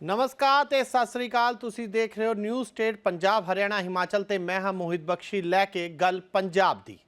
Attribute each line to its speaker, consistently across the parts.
Speaker 1: ਨਮਸਕਾਰ ਤੇ ਸਤਿ ਸ੍ਰੀ ਅਕਾਲ। ਤੁਸੀਂ ਦੇਖ ਰਹੇ ਹੋ ਨਿਊ ਸਟੇਟ ਪੰਜਾਬ, ਹਰਿਆਣਾ, ਹਿਮਾਚਲ ਤੇ ਮੈਂ ਹਾਂ ਮੋਹਿਤ ਬਖਸ਼ੀ ਲੈ ਕੇ ਗੱਲ ਪੰਜਾਬ ਦੀ।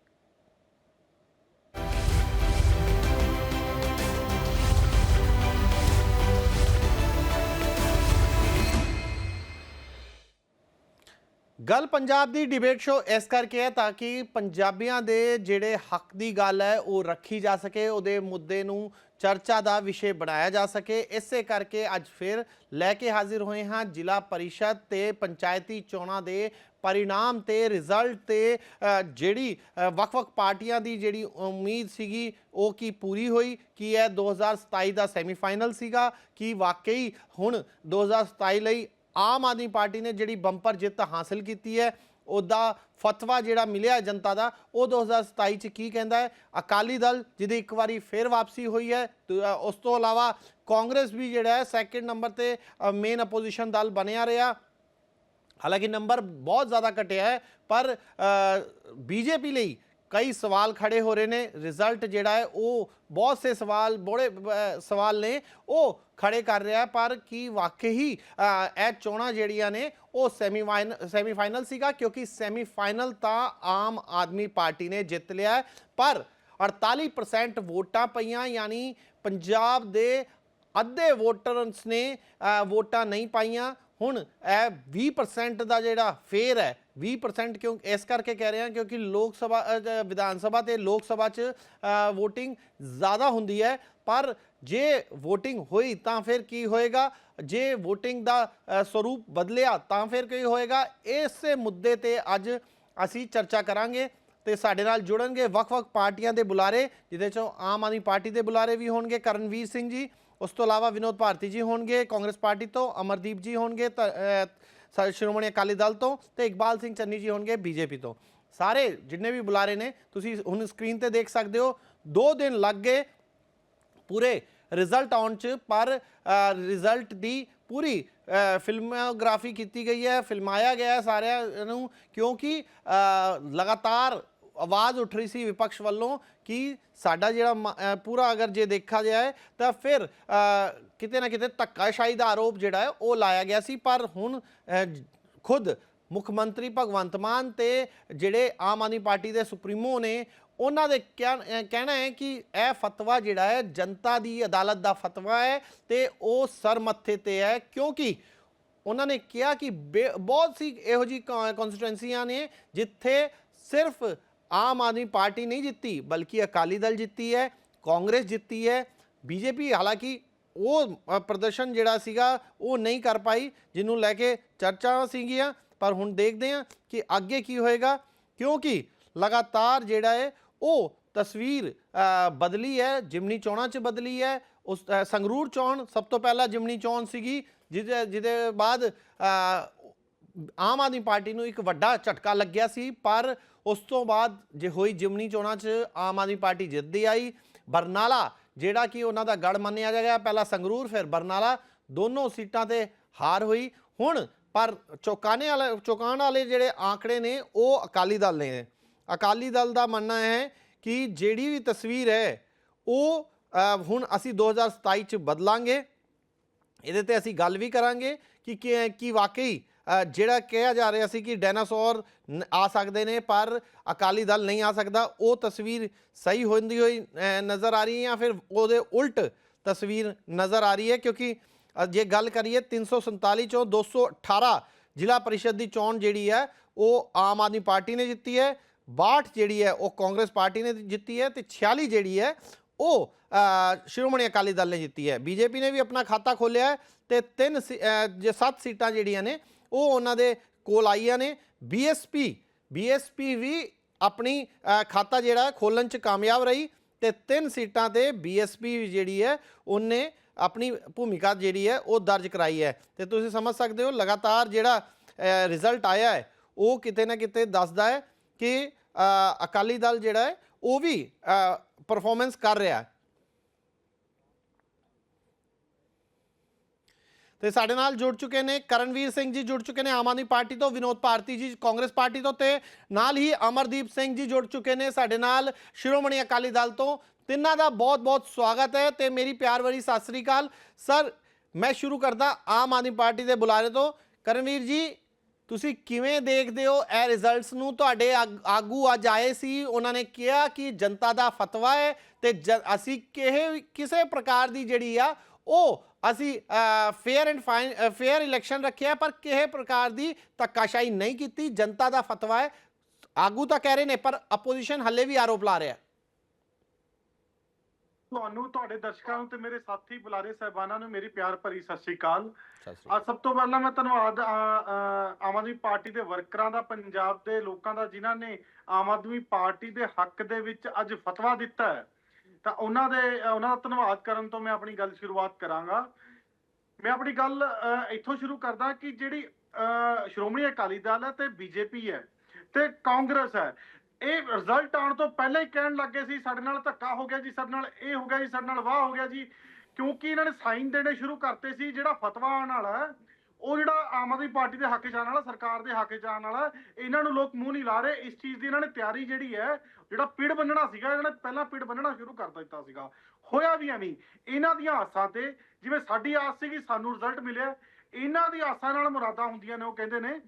Speaker 1: ਗੱਲ ਪੰਜਾਬ ਦੀ ਡਿਬੇਟ ਸ਼ੋ ਇਸ ਕਰਕੇ ਹੈ ਤਾਂ ਕਿ ਪੰਜਾਬੀਆਂ ਦੇ ਜਿਹੜੇ ਹੱਕ ਦੀ ਗੱਲ ਹੈ ਉਹ ਰੱਖੀ ਜਾ ਸਕੇ, ਉਹਦੇ ਮੁੱਦੇ ਨੂੰ ਚਰਚਾ ਦਾ ਵਿਸ਼ੇ ਬਣਾਇਆ ਜਾ ਸਕੇ। ਇਸੇ ਕਰਕੇ ਅੱਜ ਫਿਰ ਲੈ ਕੇ ਹਾਜ਼ਰ ਹੋਏ ਹਾਂ ਜ਼ਿਲ੍ਹਾ ਪਰਿਸ਼ਦ ਤੇ ਪੰਚਾਇਤੀ ਚੋਣਾਂ ਦੇ ਪਰਿਣਾਮ ਤੇ ਰਿਜ਼ਲਟ ਤੇ ਜਿਹੜੀ ਵੱਖ-ਵੱਖ ਪਾਰਟੀਆਂ ਦੀ ਜਿਹੜੀ ਉਮੀਦ ਸੀਗੀ, ਉਹ ਕੀ ਪੂਰੀ ਹੋਈ? ਕੀ ਇਹ 2027 ਦਾ ਸੈਮੀਫਾਈਨਲ ਸੀਗਾ? ਕੀ ਵਾਕਈ ਹੁਣ 2027 ਲਈ ਆਮ ਆਦਮੀ ਪਾਰਟੀ ਨੇ ਜਿਹੜੀ ਬੰਪਰ ਜਿੱਤ ਹਾਸਲ ਕੀਤੀ ਹੈ ਉਹਦਾ ਫਤਵਾ ਜਿਹੜਾ ਮਿਲਿਆ ਜਨਤਾ ਦਾ, ਉਹ 2027 ਚ ਕੀ ਕਹਿੰਦਾ ਹੈ? ਅਕਾਲੀ ਦਲ ਜਿਹਦੀ ਇੱਕ ਵਾਰੀ ਫੇਰ ਵਾਪਸੀ ਹੋਈ ਹੈ ਉਸ ਤੋਂ ਇਲਾਵਾ ਕਾਂਗਰਸ ਵੀ ਜਿਹੜਾ ਹੈ ਸੈਕੰਡ ਨੰਬਰ ਤੇ ਮੇਨ ਅਪੋਜੀਸ਼ਨ ਦਲ ਬਣਿਆ ਰਿਹਾ। ਹਾਲਾਂਕਿ ਨੰਬਰ ਬਹੁਤ ਜ਼ਿਆਦਾ ਘਟਿਆ ਹੈ, ਪਰ ਬੀਜੇਪੀ ਲਈ ਕਈ ਸਵਾਲ ਖੜੇ ਹੋ ਰਹੇ ਨੇ। ਰਿਜ਼ਲਟ ਜਿਹੜਾ ਹੈ, ਉਹ ਬਹੁਤ ਸੇ ਸਵਾਲ, ਬੜੇ ਸਵਾਲ ਨੇ। ਉਹ ਖੜੇ ਕਰ ਰਿਹਾ ਪਰ ਕੀ ਵਾਕਈ ਇਹ ਚੋਣਾਂ ਜਿਹੜੀਆਂ ਨੇ ਉਹ ਸੈਮੀਫਾਈਨਲ ਸੈਮੀਫਾਈਨਲ ਸੀਗਾ ਕਿਉਂਕਿ ਸੈਮੀਫਾਈਨਲ ਤਾਂ ਆਮ ਆਦਮੀ ਪਾਰਟੀ ਨੇ ਜਿੱਤ ਲਿਆ ਪਰ 48% ਵੋਟਾਂ ਪਈਆਂ, ਯਾਨੀ ਪੰਜਾਬ ਦੇ ਅੱਧੇ ਵੋਟਰਸ ਨੇ ਵੋਟਾਂ ਨਹੀਂ ਪਾਈਆਂ। ਹੁਣ ਇਹ 20% ਦਾ ਜਿਹੜਾ ਫੇਰ ਹੈ 20% ਕਿਉਂ, ਇਸ ਕਰਕੇ ਕਹਿ ਰਹੇ ਹਾਂ ਕਿਉਂਕਿ ਲੋਕ ਸਭਾ ਵਿਧਾਨ ਸਭਾ ਤੇ ਲੋਕ ਸਭਾ 'ਚ VOTING ਜ਼ਿਆਦਾ ਹੁੰਦੀ ਹੈ। ਪਰ ਜੇ VOTING ਹੋਈ ਤਾਂ ਫਿਰ ਕੀ ਹੋਏਗਾ? ਜੇ VOTING ਦਾ ਸਰੂਪ ਬਦਲਿਆ ਤਾਂ ਫਿਰ ਕੀ ਹੋਏਗਾ? ਇਸੇ ਮੁੱਦੇ ਤੇ ਅੱਜ ਅਸੀਂ ਚਰਚਾ ਕਰਾਂਗੇ ਤੇ ਸਾਡੇ ਨਾਲ ਜੁੜਨਗੇ ਵੱਖ-ਵੱਖ ਪਾਰਟੀਆਂ ਦੇ ਬੁਲਾਰੇ, ਜਿਹਦੇ ਚੋਂ ਆਮ ਆਦਮੀ ਪਾਰਟੀ ਦੇ ਬੁਲਾਰੇ ਵੀ ਹੋਣਗੇ, ਕਰਨਵੀਰ ਸਿੰਘ ਜੀ, ਉਸ ਤੋਂ ਇਲਾਵਾ ਵਿਨੋਦ ਭਾਰਤੀ ਜੀ ਹੋਣਗੇ, ਕਾਂਗਰਸ ਪਾਰਟੀ ਤੋਂ ਅਮਰਦੀਪ ਜੀ ਹੋਣਗੇ, ਤ- ਸ਼੍ਰੋਮਣੀ ਅਕਾਲੀ ਦਲ ਤੋਂ ਤੇ ਇਕਬਾਲ ਸਿੰਘ ਚੰਨੀ ਜੀ ਹੋਣਗੇ ਬੀਜੇਪੀ ਤੋਂ। ਸਾਰੇ ਜਿੰਨੇ ਵੀ ਬੁਲਾਰੇ ਨੇ, ਤੁਸੀਂ ਹੁਣ ਸਕਰੀਨ ਤੇ ਦੇਖ ਸਕਦੇ ਹੋ 2 ਦਿਨ ਲੱਗ ਗਏ ਪੂਰੇ ਰਿਜ਼ਲਟ ਆਉਣ ਚ, ਪਰ ਰਿਜ਼ਲਟ ਦੀ ਪੂਰੀ ਫਿਲਮੋਗ੍ਰਾਫੀ ਕੀਤੀ ਗਈ ਹੈ, ਫਿਲਮਾਇਆ ਗਿਆ ਹੈ ਸਾਰਿਆਂ ਨੂੰ, ਕਿਉਂਕਿ ਲਗਾਤਾਰ ਆਵਾਜ਼ ਉੱਠ ਰਹੀ ਸੀ ਵਿਪਕਸ਼ ਵੱਲੋਂ ਕਿ ਸਾਡਾ ਜਿਹੜਾ ਮ- ਪੂਰਾ ਅਗਰ ਜੇ ਦੇਖਿਆ ਜਾਏ, ਤਾਂ ਫਿਰ ਕਿਤੇ ਨਾ ਕਿਤੇ ਧੱਕਾਸ਼ਾਹੀ ਦਾ ਆਰੋਪ ਜਿਹੜਾ ਹੈ, ਉਹ ਲਾਇਆ ਗਿਆ ਸੀ, ਪਰ ਹੁਣ ਖੁਦ ਮੁੱਖ ਮੰਤਰੀ ਭਗਵੰਤ ਮਾਨ ਤੇ ਜਿਹੜੇ ਆਮ ਆਦਮੀ ਪਾਰਟੀ ਦੇ ਸੁਪਰੀਮੋ ਨੇ ਉਹਨਾਂ ਦੇ ਕਹਿਣ- ਕਹਿਣਾ ਹੈ ਕਿ ਇਹ ਫਤਵਾ ਜਿਹੜਾ ਹੈ, ਜਨਤਾ ਦੀ ਅਦਾਲਤ ਦਾ ਫਤਵਾ ਹੈ ਤੇ ਉਹ ਸਰ ਮੱਥੇ ਤੇ ਹੈ ਕਿਉਂਕਿ ਉਹਨਾਂ ਨੇ ਕਿਹਾ ਕਿ ਬੇ- ਬਹੁਤ ਸੀ ਇਹੋ ਜੀ ਕਨਸਟੀਟੁਐਂਸੀਆਂ ਨੇ ਜਿੱਥੇ ਸਿਰਫ ਆਮ ਆਦਮੀ ਪਾਰਟੀ ਨਹੀਂ ਜਿੱਤੀ, ਬਲਕਿ ਅਕਾਲੀ ਦਲ ਜਿੱਤੀ ਹੈ, ਕਾਂਗਰਸ ਜਿੱਤੀ ਹੈ, ਬੀਜੇਪੀ ਹਾਲਾਂਕਿ ਉਹ ਪ੍ਰਦਰਸ਼ਨ ਜਿਹੜਾ ਸੀਗਾ ਉਹ ਨਹੀਂ ਕਰ ਪਾਈ, ਜਿਹਨੂੰ ਲੈ ਕੇ ਚਰਚਾਵਾਂ ਸੀਗੀਆਂ, ਪਰ ਹੁਣ ਦੇਖਦੇ ਹਾਂ ਕਿ ਅੱਗੇ ਕੀ ਹੋਏਗਾ ਕਿਉਂਕਿ ਲਗਾਤਾਰ ਜਿਹੜਾ ਹੈ ਉਹ ਤਸਵੀਰ ਬਦਲੀ ਹੈ, ਜਿਮਨੀ ਚੋਣਾਂ 'ਚ ਬਦਲੀ ਹੈ। ਉਸ ਸੰਗਰੂਰ ਚੋਣ ਸਭ ਤੋਂ ਪਹਿਲਾਂ ਜਿਮਨੀ ਚੋਣ ਸੀਗੀ, ਜਿਹਦੇ ਜਿਹਦੇ ਬਾਅਦ ਆਮ ਆਦਮੀ ਪਾਰਟੀ ਨੂੰ ਇੱਕ ਵੱਡਾ ਝਟਕਾ ਲੱਗਿਆ ਸੀ, ਪਰ ਉਸ ਤੋਂ ਬਾਅਦ ਜੇ ਹੋਈ ਜਿਮਨੀ ਚੋਣਾਂ 'ਚ ਆਮ ਆਦਮੀ ਪਾਰਟੀ ਜਿੱਤਦੀ ਆਈ। ਬਰਨਾਲਾ, ਜਿਹੜਾ ਕਿ ਉਹਨਾਂ ਦਾ ਗੜ ਮੰਨਿਆ ਗਿਆ, ਪਹਿਲਾਂ ਸੰਗਰੂਰ, ਫਿਰ ਬਰਨਾਲਾ, ਦੋਨੋਂ ਸੀਟਾਂ ਤੇ ਹਾਰ ਹੋਈ। ਹੁਣ ਪਰ ਚੌਕਾਨੇ ਵਾਲੇ ਚੌਕਾਨ ਵਾਲੇ ਜਿਹੜੇ ਆંકੜੇ ਨੇ, ਉਹ ਅਕਾਲੀ ਦਲ ਨੇ। ਅਕਾਲੀ ਦਲ ਦਾ ਮੰਨਣਾ ਹੈ ਕਿ ਜਿਹੜੀ ਵੀ ਤਸਵੀਰ ਹੈ, ਉਹ ਹੁਣ ਅਸੀਂ 2027 ਚ ਬਦਲਾਂਗੇ। ਇਹਦੇ ਤੇ ਅਸੀਂ ਗੱਲ ਵੀ ਕਰਾਂਗੇ ਕਿ ਕਿ, ਕੀ ਵਾਕਈ ਜਿਹੜਾ ਕਿਹਾ ਜਾ ਰਿਹਾ ਸੀ ਕਿ ਡਾਇਨਾਸੌਰ ਆ ਸਕਦੇ ਨੇ, ਪਰ ਅਕਾਲੀ ਦਲ ਨਹੀਂ ਆ ਸਕਦਾ, ਉਹ ਤਸਵੀਰ ਸਹੀ ਹੁੰਦੀ ਹੋਈ ਨਜ਼ਰ ਆ ਰਹੀ ਹੈ ਜਾਂ ਫਿਰ ਉਹਦੇ ਉਲਟ ਤਸਵੀਰ ਨਜ਼ਰ ਆ ਰਹੀ ਹੈ? ਕਿਉਂਕਿ ਜੇ ਗੱਲ ਕਰੀਏ 347 ਚੋਂ 218 ਜ਼ਿਲ੍ਹਾ ਪਰਿਸ਼ਦ ਦੀ ਚੋਣ ਜਿਹੜੀ ਹੈ, ਉਹ ਆਮ ਆਦਮੀ ਪਾਰਟੀ ਨੇ ਜਿੱਤੀ ਹੈ। 62 ਜਿਹੜੀ ਹੈ ਉਹ ਕਾਂਗਰਸ ਪਾਰਟੀ ਨੇ ਜਿੱਤੀ ਹੈ ਤੇ 46 ਜਿਹੜੀ ਹੈ ਉਹ ਸ਼੍ਰੋਮਣੀ ਅਕਾਲੀ ਦਲ ਨੇ ਜਿੱਤੀ ਹੈ। ਬੀਜੇਪੀ ਨੇ ਵੀ ਆਪਣਾ ਖਾਤਾ ਖੋਲ੍ਹਿਆ ਹੈ ਤੇ ਤਿੰਨ ਸੀ- ਜੇ ਸੱਤ ਸੀਟਾਂ ਜਿਹੜੀਆਂ ਨੇ, ਉਹ ਉਹਨਾਂ ਦੇ ਕੋਲ ਆਈਆਂ ਨੇ। ਬੀਐਸਪੀ ਬੀਐਸਪੀ ਵੀ ਆਪਣੀ ਖਾਤਾ ਜਿਹੜਾ ਖੋਲਣ ਚ ਕਾਮਯਾਬ ਰਹੀ ਤੇ ਤਿੰਨ ਸੀਟਾਂ ਤੇ ਬੀਐਸਪੀ ਜਿਹੜੀ ਹੈ ਉਹਨੇ ਆਪਣੀ ਭੂਮਿਕਾ ਜਿਹੜੀ ਹੈ ਉਹ ਦਰਜ ਕਰਾਈ ਹੈ। ਤੇ ਤੁਸੀਂ ਸਮਝ ਸਕਦੇ ਹੋ ਲਗਾਤਾਰ ਜਿਹੜਾ ਰਿਜ਼ਲਟ ਆਇਆ ਹੈ, ਉਹ ਕਿਤੇ ਨਾ ਕਿਤੇ ਦੱਸਦਾ ਹੈ ਕਿ ਅਕਾਲੀ ਦਲ ਜਿਹੜਾ ਹੈ, ਉਹ ਵੀ ਪਰਫਾਰਮੈਂਸ ਕਰ ਰਿਹਾ ਹੈ। ਤੇ ਸਾਡੇ ਨਾਲ ਜੁੜ ਚੁੱਕੇ ਨੇ ਕਰਨਵੀਰ ਸਿੰਘ ਜੀ, ਜੁੜ ਚੁੱਕੇ ਨੇ ਆਮ ਆਦਮੀ ਪਾਰਟੀ ਤੋਂ, ਵਿਨੋਦ ਭਾਰਤੀ ਜੀ, ਕਾਂਗਰਸ ਪਾਰਟੀ ਤੋਂ ਤੇ ਨਾਲ ਹੀ ਅਮਰਦੀਪ ਸਿੰਘ ਜੀ ਜੁੜ ਚੁੱਕੇ ਨੇ ਸਾਡੇ ਨਾਲ ਸ਼੍ਰੋਮਣੀ ਅਕਾਲੀ ਦਲ ਤੋਂ। ਤਿੰਨਾਂ ਦਾ ਬਹੁਤ-ਬਹੁਤ ਸਵਾਗਤ ਹੈ ਤੇ ਮੇਰੀ ਪਿਆਰ ਭਰੀ ਸਤਿ ਸ੍ਰੀ ਅਕਾਲ। ਸਰ, ਮੈਂ ਸ਼ੁਰੂ ਕਰਦਾ ਆਮ ਆਦਮੀ ਪਾਰਟੀ ਦੇ ਬੁਲਾਰੇ ਤੋਂ। ਕਰਨਵੀਰ ਜੀ ਤੁਸੀਂ ਕਿਵੇਂ ਦੇਖਦੇ ਹੋ ਇਹ ਰਿਜ਼ਲਟਸ ਨੂੰ? ਤੁਹਾਡੇ ਆਗ- ਆਗੂ ਅੱਜ ਆਏ ਸੀ, ਉਹਨਾਂ ਨੇ ਕਿਹਾ ਕਿ ਜਨਤਾ ਦਾ ਫਤਵਾ ਹੈ ਤੇ ਜ- ਅਸੀਂ ਕਿਹੇ ਕਿਸੇ ਪ੍ਰਕਾਰ ਦੀ ਜਿਹੜੀ ਆ, ਉਹ ਅਸੀਂ fair and fine fair election ਰੱਖਿਆ ਪਰ ਕਿਸੇ ਪ੍ਰਕਾਰ ਦੀ ਧੱਕਾਸ਼ਾਹੀ ਨਹੀਂ ਕੀਤੀ। ਜਨਤਾ ਦਾ ਫਤਵਾ ਹੈ। ਆਗੂ ਤਾਂ ਕਹਿ ਰਹੇ ਨੇ, ਪਰ ਆਪੋਜੀਸ਼ਨ ਹੱਲੇ ਵੀ ਆਰੋਪ ਲਾ ਰਿਹਾ
Speaker 2: ਤੁਹਾਨੂੰ ਤੁਹਾਡੇ ਦਰਸ਼ਕਾਂ ਨੂੰ ਤੇ ਮੇਰੇ ਸਾਥੀ ਬੁਲਾਰੇ ਸਹਿਬਾਨਾਂ ਨੂੰ ਮੇਰੀ ਪਿਆਰ ਭਰੀ ਸਤਿ ਸ੍ਰੀ ਅਕਾਲ। ਅੱਜ ਸਭ ਤੋਂ ਪਹਿਲਾਂ ਮੈਂ ਧੰਨਵਾਦ ਆਮ ਆਦਮੀ ਪਾਰਟੀ ਦੇ ਵਰਕਰਾਂ ਦਾ ਪੰਜਾਬ ਦੇ ਲੋਕਾਂ ਦਾ ਜਿਨ੍ਹਾਂ ਨੇ ਆਮ ਆਦਮੀ ਪਾਰਟੀ ਦੇ ਹੱਕ ਦੇ ਵਿੱਚ ਅੱਜ ਫਤਵਾ ਦਿੱਤਾ ਹੈ ਤਾਂ ਉਹਨਾਂ ਦੇ ਉਹਨਾਂ ਦਾ ਧੰਨਵਾਦ ਕਰਨ ਤੋਂ ਮੈਂ ਆਪਣੀ ਗੱਲ ਸ਼ੁਰੂਆਤ ਕਰਾਂਗਾ। ਮੈਂ ਆਪਣੀ ਗੱਲ ਇੱਥੋਂ ਸ਼ੁਰੂ ਕਰਦਾ ਕਿ ਜਿਹੜੀ ਸ਼੍ਰੋਮਣੀ ਅਕਾਲੀ ਦਲ ਹੈ ਤੇ ਬੀਜੇਪੀ ਹੈ ਤੇ ਕਾਂਗਰਸ ਹੈ। ਇਹ ਰਿਜ਼ਲਟ ਆਉਣ ਤੋਂ ਪਹਿਲਾਂ ਹੀ ਕਹਿਣ ਲੱਗੇ ਸੀ, ਸਾਡੇ ਨਾਲ ਧੱਕਾ ਹੋ ਗਿਆ ਜੀ, ਸਾਡੇ ਨਾਲ ਇਹ ਹੋ ਗਿਆ ਜੀ, ਸਾਡੇ ਨਾਲ ਵਾਹ ਹੋ ਗਿਆ ਜੀ। ਕਿਉਂਕਿ ਇਹਨਾਂ ਨੇ ਸਾਈਨ ਦੇਣੇ ਸ਼ੁਰੂ ਕਰਤੇ ਸੀ, ਜਿਹੜਾ ਫਤਵਾ ਆਉਣ ਵਾਲਾ, ਉਹ ਜਿਹੜਾ ਆਮ ਆਦਮੀ ਪਾਰਟੀ ਦੇ ਹੱਕ 'ਚ ਆਉਣ ਵਾਲਾ, ਸਰਕਾਰ ਦੇ ਹੱਕ 'ਚ ਆਉਣ ਵਾਲਾ, ਇਹਨਾਂ ਨੂੰ ਲੋਕ ਮੂੰਹ ਨਹੀਂ ਲਾ ਰਹੇ। ਇਸ ਚੀਜ਼ ਦੀ ਇਹਨਾਂ ਨੇ ਤਿਆਰੀ ਜਿਹੜੀ ਹੈ, ਜਿਹੜਾ ਪਿੜ ਬੰਨਣਾ ਸੀਗਾ, ਇਹਨਾਂ ਨੇ ਪਹਿਲਾਂ ਪਿੜ ਬੰਨਣਾ ਸ਼ੁਰੂ ਕਰ ਦਿੱਤਾ ਸੀਗਾ। ਹੋਇਆ ਵੀ ਐਵੇਂ ਹੀ। ਇਹਨਾਂ ਦੀਆਂ ਆਸਾਂ ਤੇ ਜਿਵੇਂ ਸਾਡੀ ਆਸ ਸੀਗੀ, ਸਾਨੂੰ ਰਿਜ਼ਲਟ ਮਿਲਿਆ। ਇਹਨਾਂ ਦੀ ਆਸਾਂ ਨਾਲ ਮੁਰਾਦਾਂ ਹੁੰਦੀਆਂ ਨੇ, ਉਹ ਕਹਿੰਦੇ ਨੇ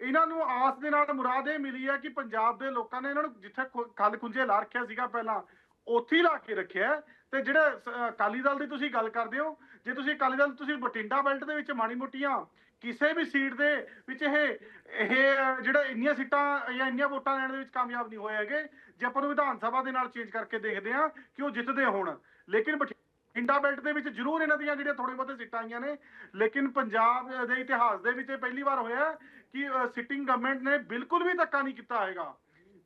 Speaker 2: ਇਹਨਾਂ ਨੂੰ ਆਸ ਦੇ ਨਾਲ ਮੁਰਾਦ ਇਹ ਮਿਲੀ ਹੈ ਕਿ ਪੰਜਾਬ ਦੇ ਲੋਕਾਂ ਨੇ ਇਹਨਾਂ ਨੂੰ ਜਿੱਥੇ ਖੁ- ਖੁੰਝੇ ਲਾ ਰੱਖਿਆ ਸੀਗਾ ਪਹਿਲਾਂ, ਉੱਥੇ ਲਾ ਕੇ ਰੱਖਿਆ ਤੇ ਜਿਹੜੇ ਅਕਾਲੀ ਦਲ ਦੀ ਤੁਸੀਂ ਗੱਲ ਕਰਦੇ ਹੋ, ਜੇ ਤੁਸੀਂ ਅਕਾਲੀ ਦਲ, ਤੁਸੀਂ ਬਠਿੰਡਾ ਬੈਲਟ ਦੇ ਵਿੱਚ ਮਾੜੀ ਮੋਟੀਆਂ ਕਿਸੇ ਵੀ ਸੀਟ ਦੇ ਵਿੱਚ ਇਹ ਇਹ ਜਿਹੜਾ ਇੰਨੀਆਂ ਸੀਟਾਂ ਜਾਂ ਇੰਨੀਆਂ ਵੋਟਾਂ ਲੈਣ ਦੇ ਵਿੱਚ ਕਾਮਯਾਬ ਨਹੀਂ ਹੋਏ ਹੈਗੇ, ਜੇ ਆਪਾਂ ਨੂੰ ਵਿਧਾਨ ਸਭਾ ਦੇ ਨਾਲ ਚੇਂਜ ਕਰਕੇ ਦੇਖਦੇ ਹਾਂ ਕਿ ਉਹ ਜਿੱਤਦੇ ਹੋਣ। ਲੇਕਿਨ ਇੰਡਾ ਬੈਲਟ ਦੇ ਵਿੱਚ ਜ਼ਰੂਰ ਇਹਨਾਂ ਦੀਆਂ ਜਿਹੜੀਆਂ ਥੋੜੇ ਬਹੁਤੇ ਸੀਟਾਂ ਆਈਆਂ ਨੇ ਲੇਕਿਨ ਪੰਜਾਬ ਦੇ ਇਤਿਹਾਸ ਦੇ ਵਿੱਚ ਇਹ ਪਹਿਲੀ ਵਾਰ ਹੋਇਆ ਕਿ ਸਿਟਿੰਗ ਗਵਰਨਮੈਂਟ ਨੇ ਬਿਲਕੁਲ ਵੀ ਧੱਕਾ ਨਹੀਂ ਕੀਤਾ ਹੈਗਾ।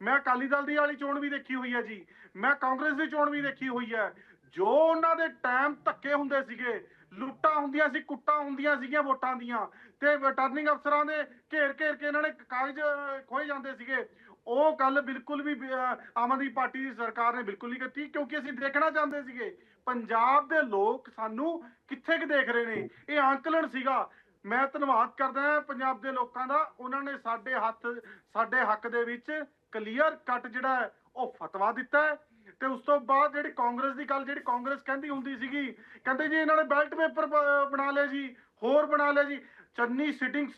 Speaker 2: ਮੈਂ ਅਕਾਲੀ ਦਲ ਦੀ ਵਾਲੀ ਚੋਣ ਵੀ ਦੇਖੀ ਹੋਈ ਹੈ ਜੀ ਮੈਂ ਕਾਂਗਰਸ ਦੀ ਚੋਣ ਵੀ ਦੇਖੀ ਹੋਈ ਹੈ। ਜੋ ਉਹਨਾਂ ਦੇ ਟਾਈਮ ਧੱਕੇ ਹੁੰਦੇ ਸੀਗੇ ਲੁੱਟਾਂ ਹੁੰਦੀਆਂ ਸੀ ਕੁੱਟਾਂ ਹੁੰਦੀਆਂ ਸੀਗੀਆਂ ਵੋਟਾਂ ਦੀਆਂ ਤੇ ਰਿਟਰਨਿੰਗ ਅਫਸਰਾਂ ਦੇ ਘੇਰ ਘੇਰ ਕੇ ਇਹਨਾਂ ਨੇ ਕਾਗਜ਼ ਅਹ, ਖੋਏ ਜਾਂਦੇ ਸੀਗੇ। ਉਹ ਗੱਲ ਬਿਲਕੁਲ ਵੀ ਆਮ ਆਦਮੀ ਪਾਰਟੀ ਦੀ ਸਰਕਾਰ ਨੇ ਬਿਲਕੁਲ ਨਹੀਂ ਕੀਤੀ ਕਿਉਂਕਿ ਅਸੀਂ ਦੇਖਣਾ ਚਾਹੁੰਦੇ ਸੀਗੇ ਪੰਜਾਬ ਦੇ ਲੋਕ ਸਾਨੂੰ ਕਿੱਥੇ ਕਿ ਦੇਖ ਰਹੇ ਨੇ? ਇਹ ਆਂਕਲਣ ਸੀਗਾ। ਮੈਂ ਧੰਨਵਾਦ ਕਰਦਾ ਪੰਜਾਬ ਦੇ ਲੋਕਾਂ ਦਾ। ਉਹਨਾਂ ਨੇ ਸਾਡੇ ਹੱਥ, ਸਾਡੇ ਹੱਕ ਦੇ ਵਿੱਚ ਕਲੀਅਰ ਕੱਟ ਜਿਹੜਾ ਹੈ, ਉਹ ਫਤਵਾ ਦਿੱਤਾ ਹੈ। ਤੇ ਉਸ ਤੋਂ ਬਾਅਦ ਜਿਹੜੀ ਕਾਂਗਰਸ ਦੀ ਗੱਲ, ਜਿਹੜੀ ਕਾਂਗਰਸ ਕਹਿੰਦੀ ਹੁੰਦੀ ਸੀਗੀ, ਕਹਿੰਦੇ ਜੀ ਇਹਨਾਂ ਨੇ ਬੈਲਟ ਪੇਪਰ ਬਣਾ ਲਏ ਜੀ, ਹੋਰ ਬਣਾ ਲਏ ਜੀ। ਚੰਨੀ ਸਿਟਿੰਗ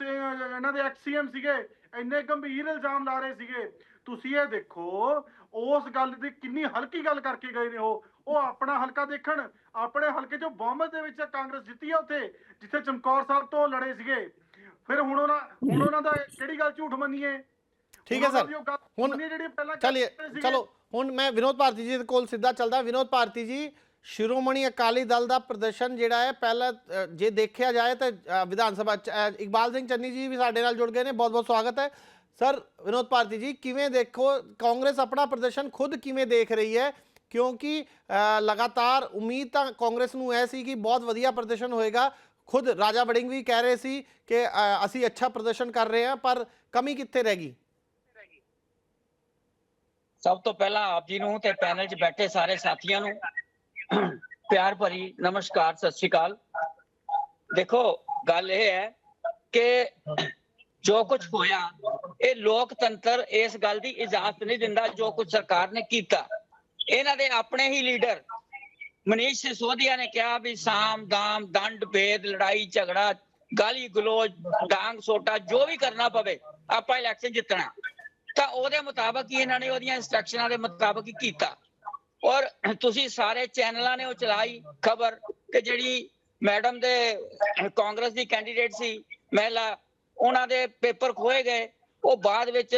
Speaker 2: ਇਹਨਾਂ ਦੇ ਐਕਸੀਐਮ ਸੀਗੇ, ਇੰਨੇ ਗੰਭੀਰ ਇਲਜ਼ਾਮ ਲਾ ਰਹੇ ਸੀਗੇ। ਤੁਸੀਂ ਇਹ ਦੇਖੋ, ਉਸ ਗੱਲ ਦੀ ਕਿੰਨੀ ਹਲਕੀ ਗੱਲ ਕਰਕੇ ਗਏ ਨੇ ਉਹ। ਉਹ ਆਪਣਾ ਹਲਕਾ ਦੇਖਣ ਆਪਣੇ ਹਲਕੇ ਚੋਂ ਬਹੁਮਤ ਦੇ ਵਿੱਚ ਕਾਂਗਰਸ ਜਿੱਤੀ ਆ ਉੱਥੇ ਜਿੱਥੇ ਚਮਕੌਰ ਸਾਹਿਬ ਤੋਂ ਲੜੇ ਸੀਗੇ। ਫਿਰ ਹੁਣ ਉਹਨਾਂ ਹੁਣ ਉਹਨਾਂ ਦਾ ਕਿਹੜੀ ਗੱਲ ਝੂਠ ਮੰਨੀਏ?
Speaker 1: ਠੀਕ ਹੈ ਸਰ। ਹੁਣ
Speaker 2: ਮੰਨੀਏ ਜਿਹੜੀ ਪਹਿਲਾਂ
Speaker 1: ਚਲਿਏ। ਚਲੋ ਹੁਣ ਮੈਂ ਵਿਨੋਦ ਭਾਰਤੀ ਜੀ ਦੇ ਕੋਲ ਸਿੱਧਾ ਚੱਲਦਾ। ਵਿਨੋਦ ਭਾਰਤੀ ਜੀ ਸ਼੍ਰੋਮਣੀ ਅਕਾਲੀ ਦਲ ਦਾ ਪ੍ਰਦਰਸ਼ਨ ਜਿਹੜਾ ਹੈ ਪਹਿਲਾਂ ਜੇ ਦੇਖਿਆ ਜਾਏ ਤਾਂ ਵਿਧਾਨ ਸਭਾ ਚ, ਇਕਬਾਲ ਸਿੰਘ ਚੰਨੀ ਜੀ ਵੀ ਸਾਡੇ ਨਾਲ ਜੁੜ ਗਏ ਨੇ। ਬਹੁਤ ਬਹੁਤ ਸਵਾਗਤ ਹੈ। ਸਰ ਵਿਨੋਦ ਭਾਰਤੀ ਜੀ ਕਿਵੇਂ ਦੇਖੋ ਕਾਂਗਰਸ ਆਪਣਾ ਪ੍ਰਦਰਸ਼ਨ ਖੁਦ ਕਿਵੇਂ ਦੇਖ ਰਹੀ ਹੈ? ਕਿਉਂਕਿ ਅ, ਲਗਾਤਾਰ ਉਮੀਦ ਤਾਂ ਕਾਂਗਰਸ ਨੂੰ ਐ ਸੀ ਕਿ ਬਹੁਤ ਵਧੀਆ ਪ੍ਰਦਰਸ਼ਨ ਹੋਏਗਾ। ਖੁਦ ਰਾਜਾ ਵੜਿੰਗ ਵੀ ਕਹਿ ਰਹੇ ਸੀ ਕਿ ਅਸੀਂ ਅੱਛਾ ਪ੍ਰਦਰਸ਼ਨ ਕਰ ਰਹੇ ਹਾਂ ਪਰ ਕਮੀ ਕਿੱਥੇ ਰਹਿ ਗਈ?
Speaker 3: ਸਭ ਤੋਂ ਪਹਿਲਾਂ ਆਪ ਜੀ ਨੂੰ ਤੇ ਪੈਨਲ 'ਚ ਬੈਠੇ ਸਾਰੇ ਸਾਥੀਆਂ ਨੂੰ ਪਿਆਰ ਭਰੀ ਨਮਸਕਾਰ ਸਤਿ ਸ਼੍ਰੀ ਅਕਾਲ। ਦੇਖੋ ਗੱਲ ਇਹ ਹੈ ਕਿ ਜੋ ਕੁਝ ਹੋਇਆ ਇਹ ਲੋਕਤੰਤਰ ਇਸ ਗੱਲ ਦੀ ਇਜਾਜ਼ਤ ਨਹੀਂ ਦਿੰਦਾ ਜੋ ਕੁਝ ਸਰਕਾਰ ਨੇ ਕੀਤਾ। ਇਹਨਾਂ ਦੇ ਆਪਣੇ ਹੀ ਲੀਡਰ। ਮਨੀਸ਼ ਸਿਸੋਦੀਆ ਨੇ ਕਿਹਾ ਵੀ ਸਾਮ, ਦਾਮ, ਦੰਡ, ਭੇਦ, ਲੜਾਈ, ਝਗੜਾ, ਗਾਲੀ, ਗਲੋਚ, ਡਾਂਗ, ਸੋਟਾ, ਜੋ ਵੀ ਕਰਨਾ ਪਵੇ, ਆਪਾਂ ਇਲੈਕਸ਼ਨ ਜਿੱਤਣਾ। ਤਾਂ ਉਹਦੇ ਮੁਤਾਬਕ ਹੀ ਇਹਨਾਂ ਨੇ ਉਹਦੀਆਂ ਇੰਸਟਰਕਸ਼ਨਾਂ ਦੇ ਮੁਤਾਬਕ ਹੀ ਕੀਤਾ। ਔਰ ਤੁਸੀਂ ਸਾਰੇ ਚੈਨਲਾਂ ਨੇ ਉਹ ਚਲਾਈ ਖਬਰ ਕਿ ਜਿਹੜੀ ਮੈਡਮ ਦੇ ਕਾਂਗਰਸ ਦੀ ਕੈਂਡੀਡੇਟ ਸੀ, ਮਹਿਲਾ, ਉਹਨਾਂ ਦੇ ਪੇਪਰ ਖੋਏ ਗਏ। ਉਹ ਬਾਅਦ ਵਿੱਚ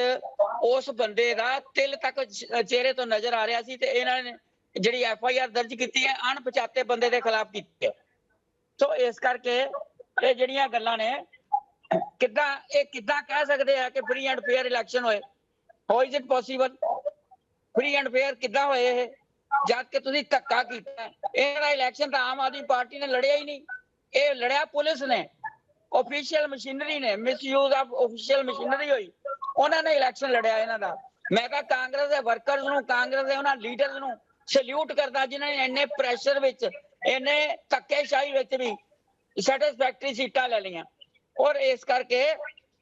Speaker 3: ਉਸ ਬੰਦੇ ਦਾ ਤਿਲ ਤੱਕ ਚਿਹਰੇ ਤੋਂ ਨਜ਼ਰ ਆ ਰਿਹਾ ਸੀ ਤੇ ਇਹਨਾਂ ਨੇ ਜਿਹੜੀ ਐਫ ਆਈ ਆਰ ਦਰਜ ਕੀਤੀ ਹੈ, ਅਣਪਛਾਤੇ ਬੰਦੇ ਦੇ ਖਿਲਾਫ ਕੀਤੀ ਹੈ। ਸੋ ਇਸ ਕਰਕੇ ਇਹ ਜਿਹੜੀਆਂ ਗੱਲਾਂ ਨੇ, ਕਿੱਦਾਂ, ਇਹ ਕਿੱਦਾਂ ਕਹਿ ਸਕਦੇ ਆ ਕਿ ਫ੍ਰੀ ਐਂਡ ਫੇਅਰ ਇਲੈਕਸ਼ਨ ਹੋਏ? How is it possible free and fair ਕਿੱਦਾਂ ਹੋਏ ਇਹ? ਜਦ ਕਿ ਤੁਸੀਂ ਧੱਕਾ ਕੀਤਾ ਇਹਦਾ ਇਲੈਕਸ਼ਨ ਤਾਂ ਆਮ ਆਦਮੀ ਪਾਰਟੀ ਨੇ ਲੜਿਆ ਹੀ ਨਹੀਂ। ਇਹ ਲੜਿਆ ਪੁਲਿਸ ਨੇ। ਆਫੀਸ਼ੀਅਲ ਮਸ਼ੀਨਰੀ ਨੇ। ਮਿਸਯੂਜ਼ ਆਫ ਆਫੀਸ਼ੀਅਲ ਮਸ਼ੀਨਰੀ ਹੋਈ। ਉਹਨਾਂ ਨੇ ਇਲੈਕਸ਼ਨ ਲੜਿਆ ਇਹਨਾਂ ਦਾ। ਮੈਂ ਤਾਂ ਕਾਂਗਰਸ ਦੇ ਵਰਕਰਸ ਨੂੰ, ਕਾਂਗਰਸ ਦੇ ਉਹਨਾਂ ਲੀਡਰਸ ਨੂੰ ਸੈਲੂਟ ਕਰਦਾ, ਜਿਨ੍ਹਾਂ ਨੇ ਇੰਨੇ ਪ੍ਰੈਸ਼ਰ ਵਿੱਚ, ਇੰਨੇ ਧੱਕੇਸ਼ਾਹੀ ਵਿੱਚ ਵੀ ਸੈਟੀਸਫੈਕਟਰੀ ਸੀਟਾਂ ਲੈ ਲਈਆਂ। ਔਰ ਇਸ ਕਰਕੇ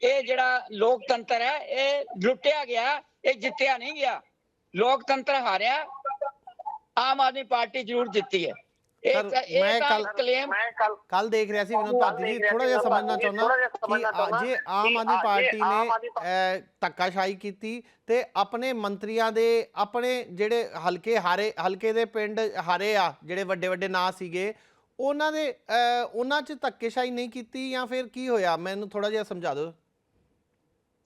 Speaker 3: ਇਹ ਜਿਹੜਾ ਲੋਕਤੰਤਰ ਹੈ, ਇਹ ਲੁੱਟਿਆ ਗਿਆ, ਇਹ ਜਿੱਤਿਆ ਨਹੀਂ ਗਿਆ। ਲੋਕਤੰਤਰ ਹਾਰਿਆ, ਆਮ ਆਦਮੀ ਪਾਰਟੀ ਜ਼ਰੂਰ ਜਿੱਤੀ ਹੈ। ਇਹ
Speaker 1: ਮੈਂ ਕੱਲ-
Speaker 3: ਕਲੇਮ
Speaker 4: ਕੱਲ
Speaker 1: ਦੇਖ ਰਿਹਾ ਸੀ ਵਿਨੋਦ ਭਾਰਤੀ ਜੀ ਥੋੜਾ ਜਿਹਾ ਸਮਝਣਾ ਚਾਹੁੰਦਾ ਕਿ ਜੇ ਆਮ ਆਦਮੀ ਪਾਰਟੀ ਨੇ ਧੱਕਾਸ਼ਾਹੀ ਕੀਤੀ ਤੇ ਆਪਣੇ ਮੰਤਰੀਆਂ ਦੇ ਆਪਣੇ ਜਿਹੜੇ ਹਲਕੇ ਹਾਰੇ ਹਲਕੇ ਦੇ ਪਿੰਡ ਹਾਰੇ ਆ ਜਿਹੜੇ ਵੱਡੇ ਵੱਡੇ ਨਾਂ ਸੀਗੇ ਉਹਨਾਂ ਦੇ ਉਹਨਾਂ 'ਚ ਧੱਕੇਸ਼ਾਹੀ ਨਹੀਂ ਕੀਤੀ ਜਾਂ ਫਿਰ ਕੀ ਹੋਇਆ? ਮੈਨੂੰ ਥੋੜਾ ਜਿਹਾ ਸਮਝਾ ਦਿਓ।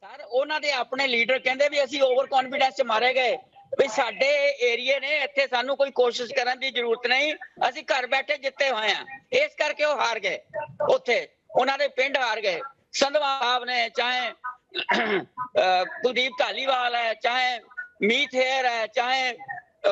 Speaker 3: ਸਰ ਉਹਨਾਂ ਦੇ ਆਪਣੇ ਲੀਡਰ ਕਹਿੰਦੇ ਵੀ ਅਸੀਂ ਓਵਰ ਕੌਨਫੀਡੈਂਸ ਚ ਮਾਰੇ ਗਏ। ਵੀ ਸਾਡੇ ਏਰੀਏ ਨੇ ਇੱਥੇ ਸਾਨੂੰ ਕੋਈ ਕੋਸ਼ਿਸ਼ ਕਰਨ ਦੀ ਜ਼ਰੂਰਤ ਨਹੀਂ। ਅਸੀਂ ਘਰ ਬੈਠੇ ਜਿੱਤੇ ਹੋਏ ਆ ਇਸ ਕਰਕੇ ਉਹ ਹਾਰ ਗਏ। ਉੱਥੇ ਉਹਨਾਂ ਦੇ ਪਿੰਡ ਹਾਰ ਗਏ। ਸੰਧਵਾ ਸਾਹਿਬ ਨੇ ਚਾਹੇ ਕੁਲਦੀਪ ਢਾਲੀਵਾਲ ਹੈ, ਚਾਹੇ ਮੀਤ ਹੇਰ ਹੈ, ਚਾਹੇ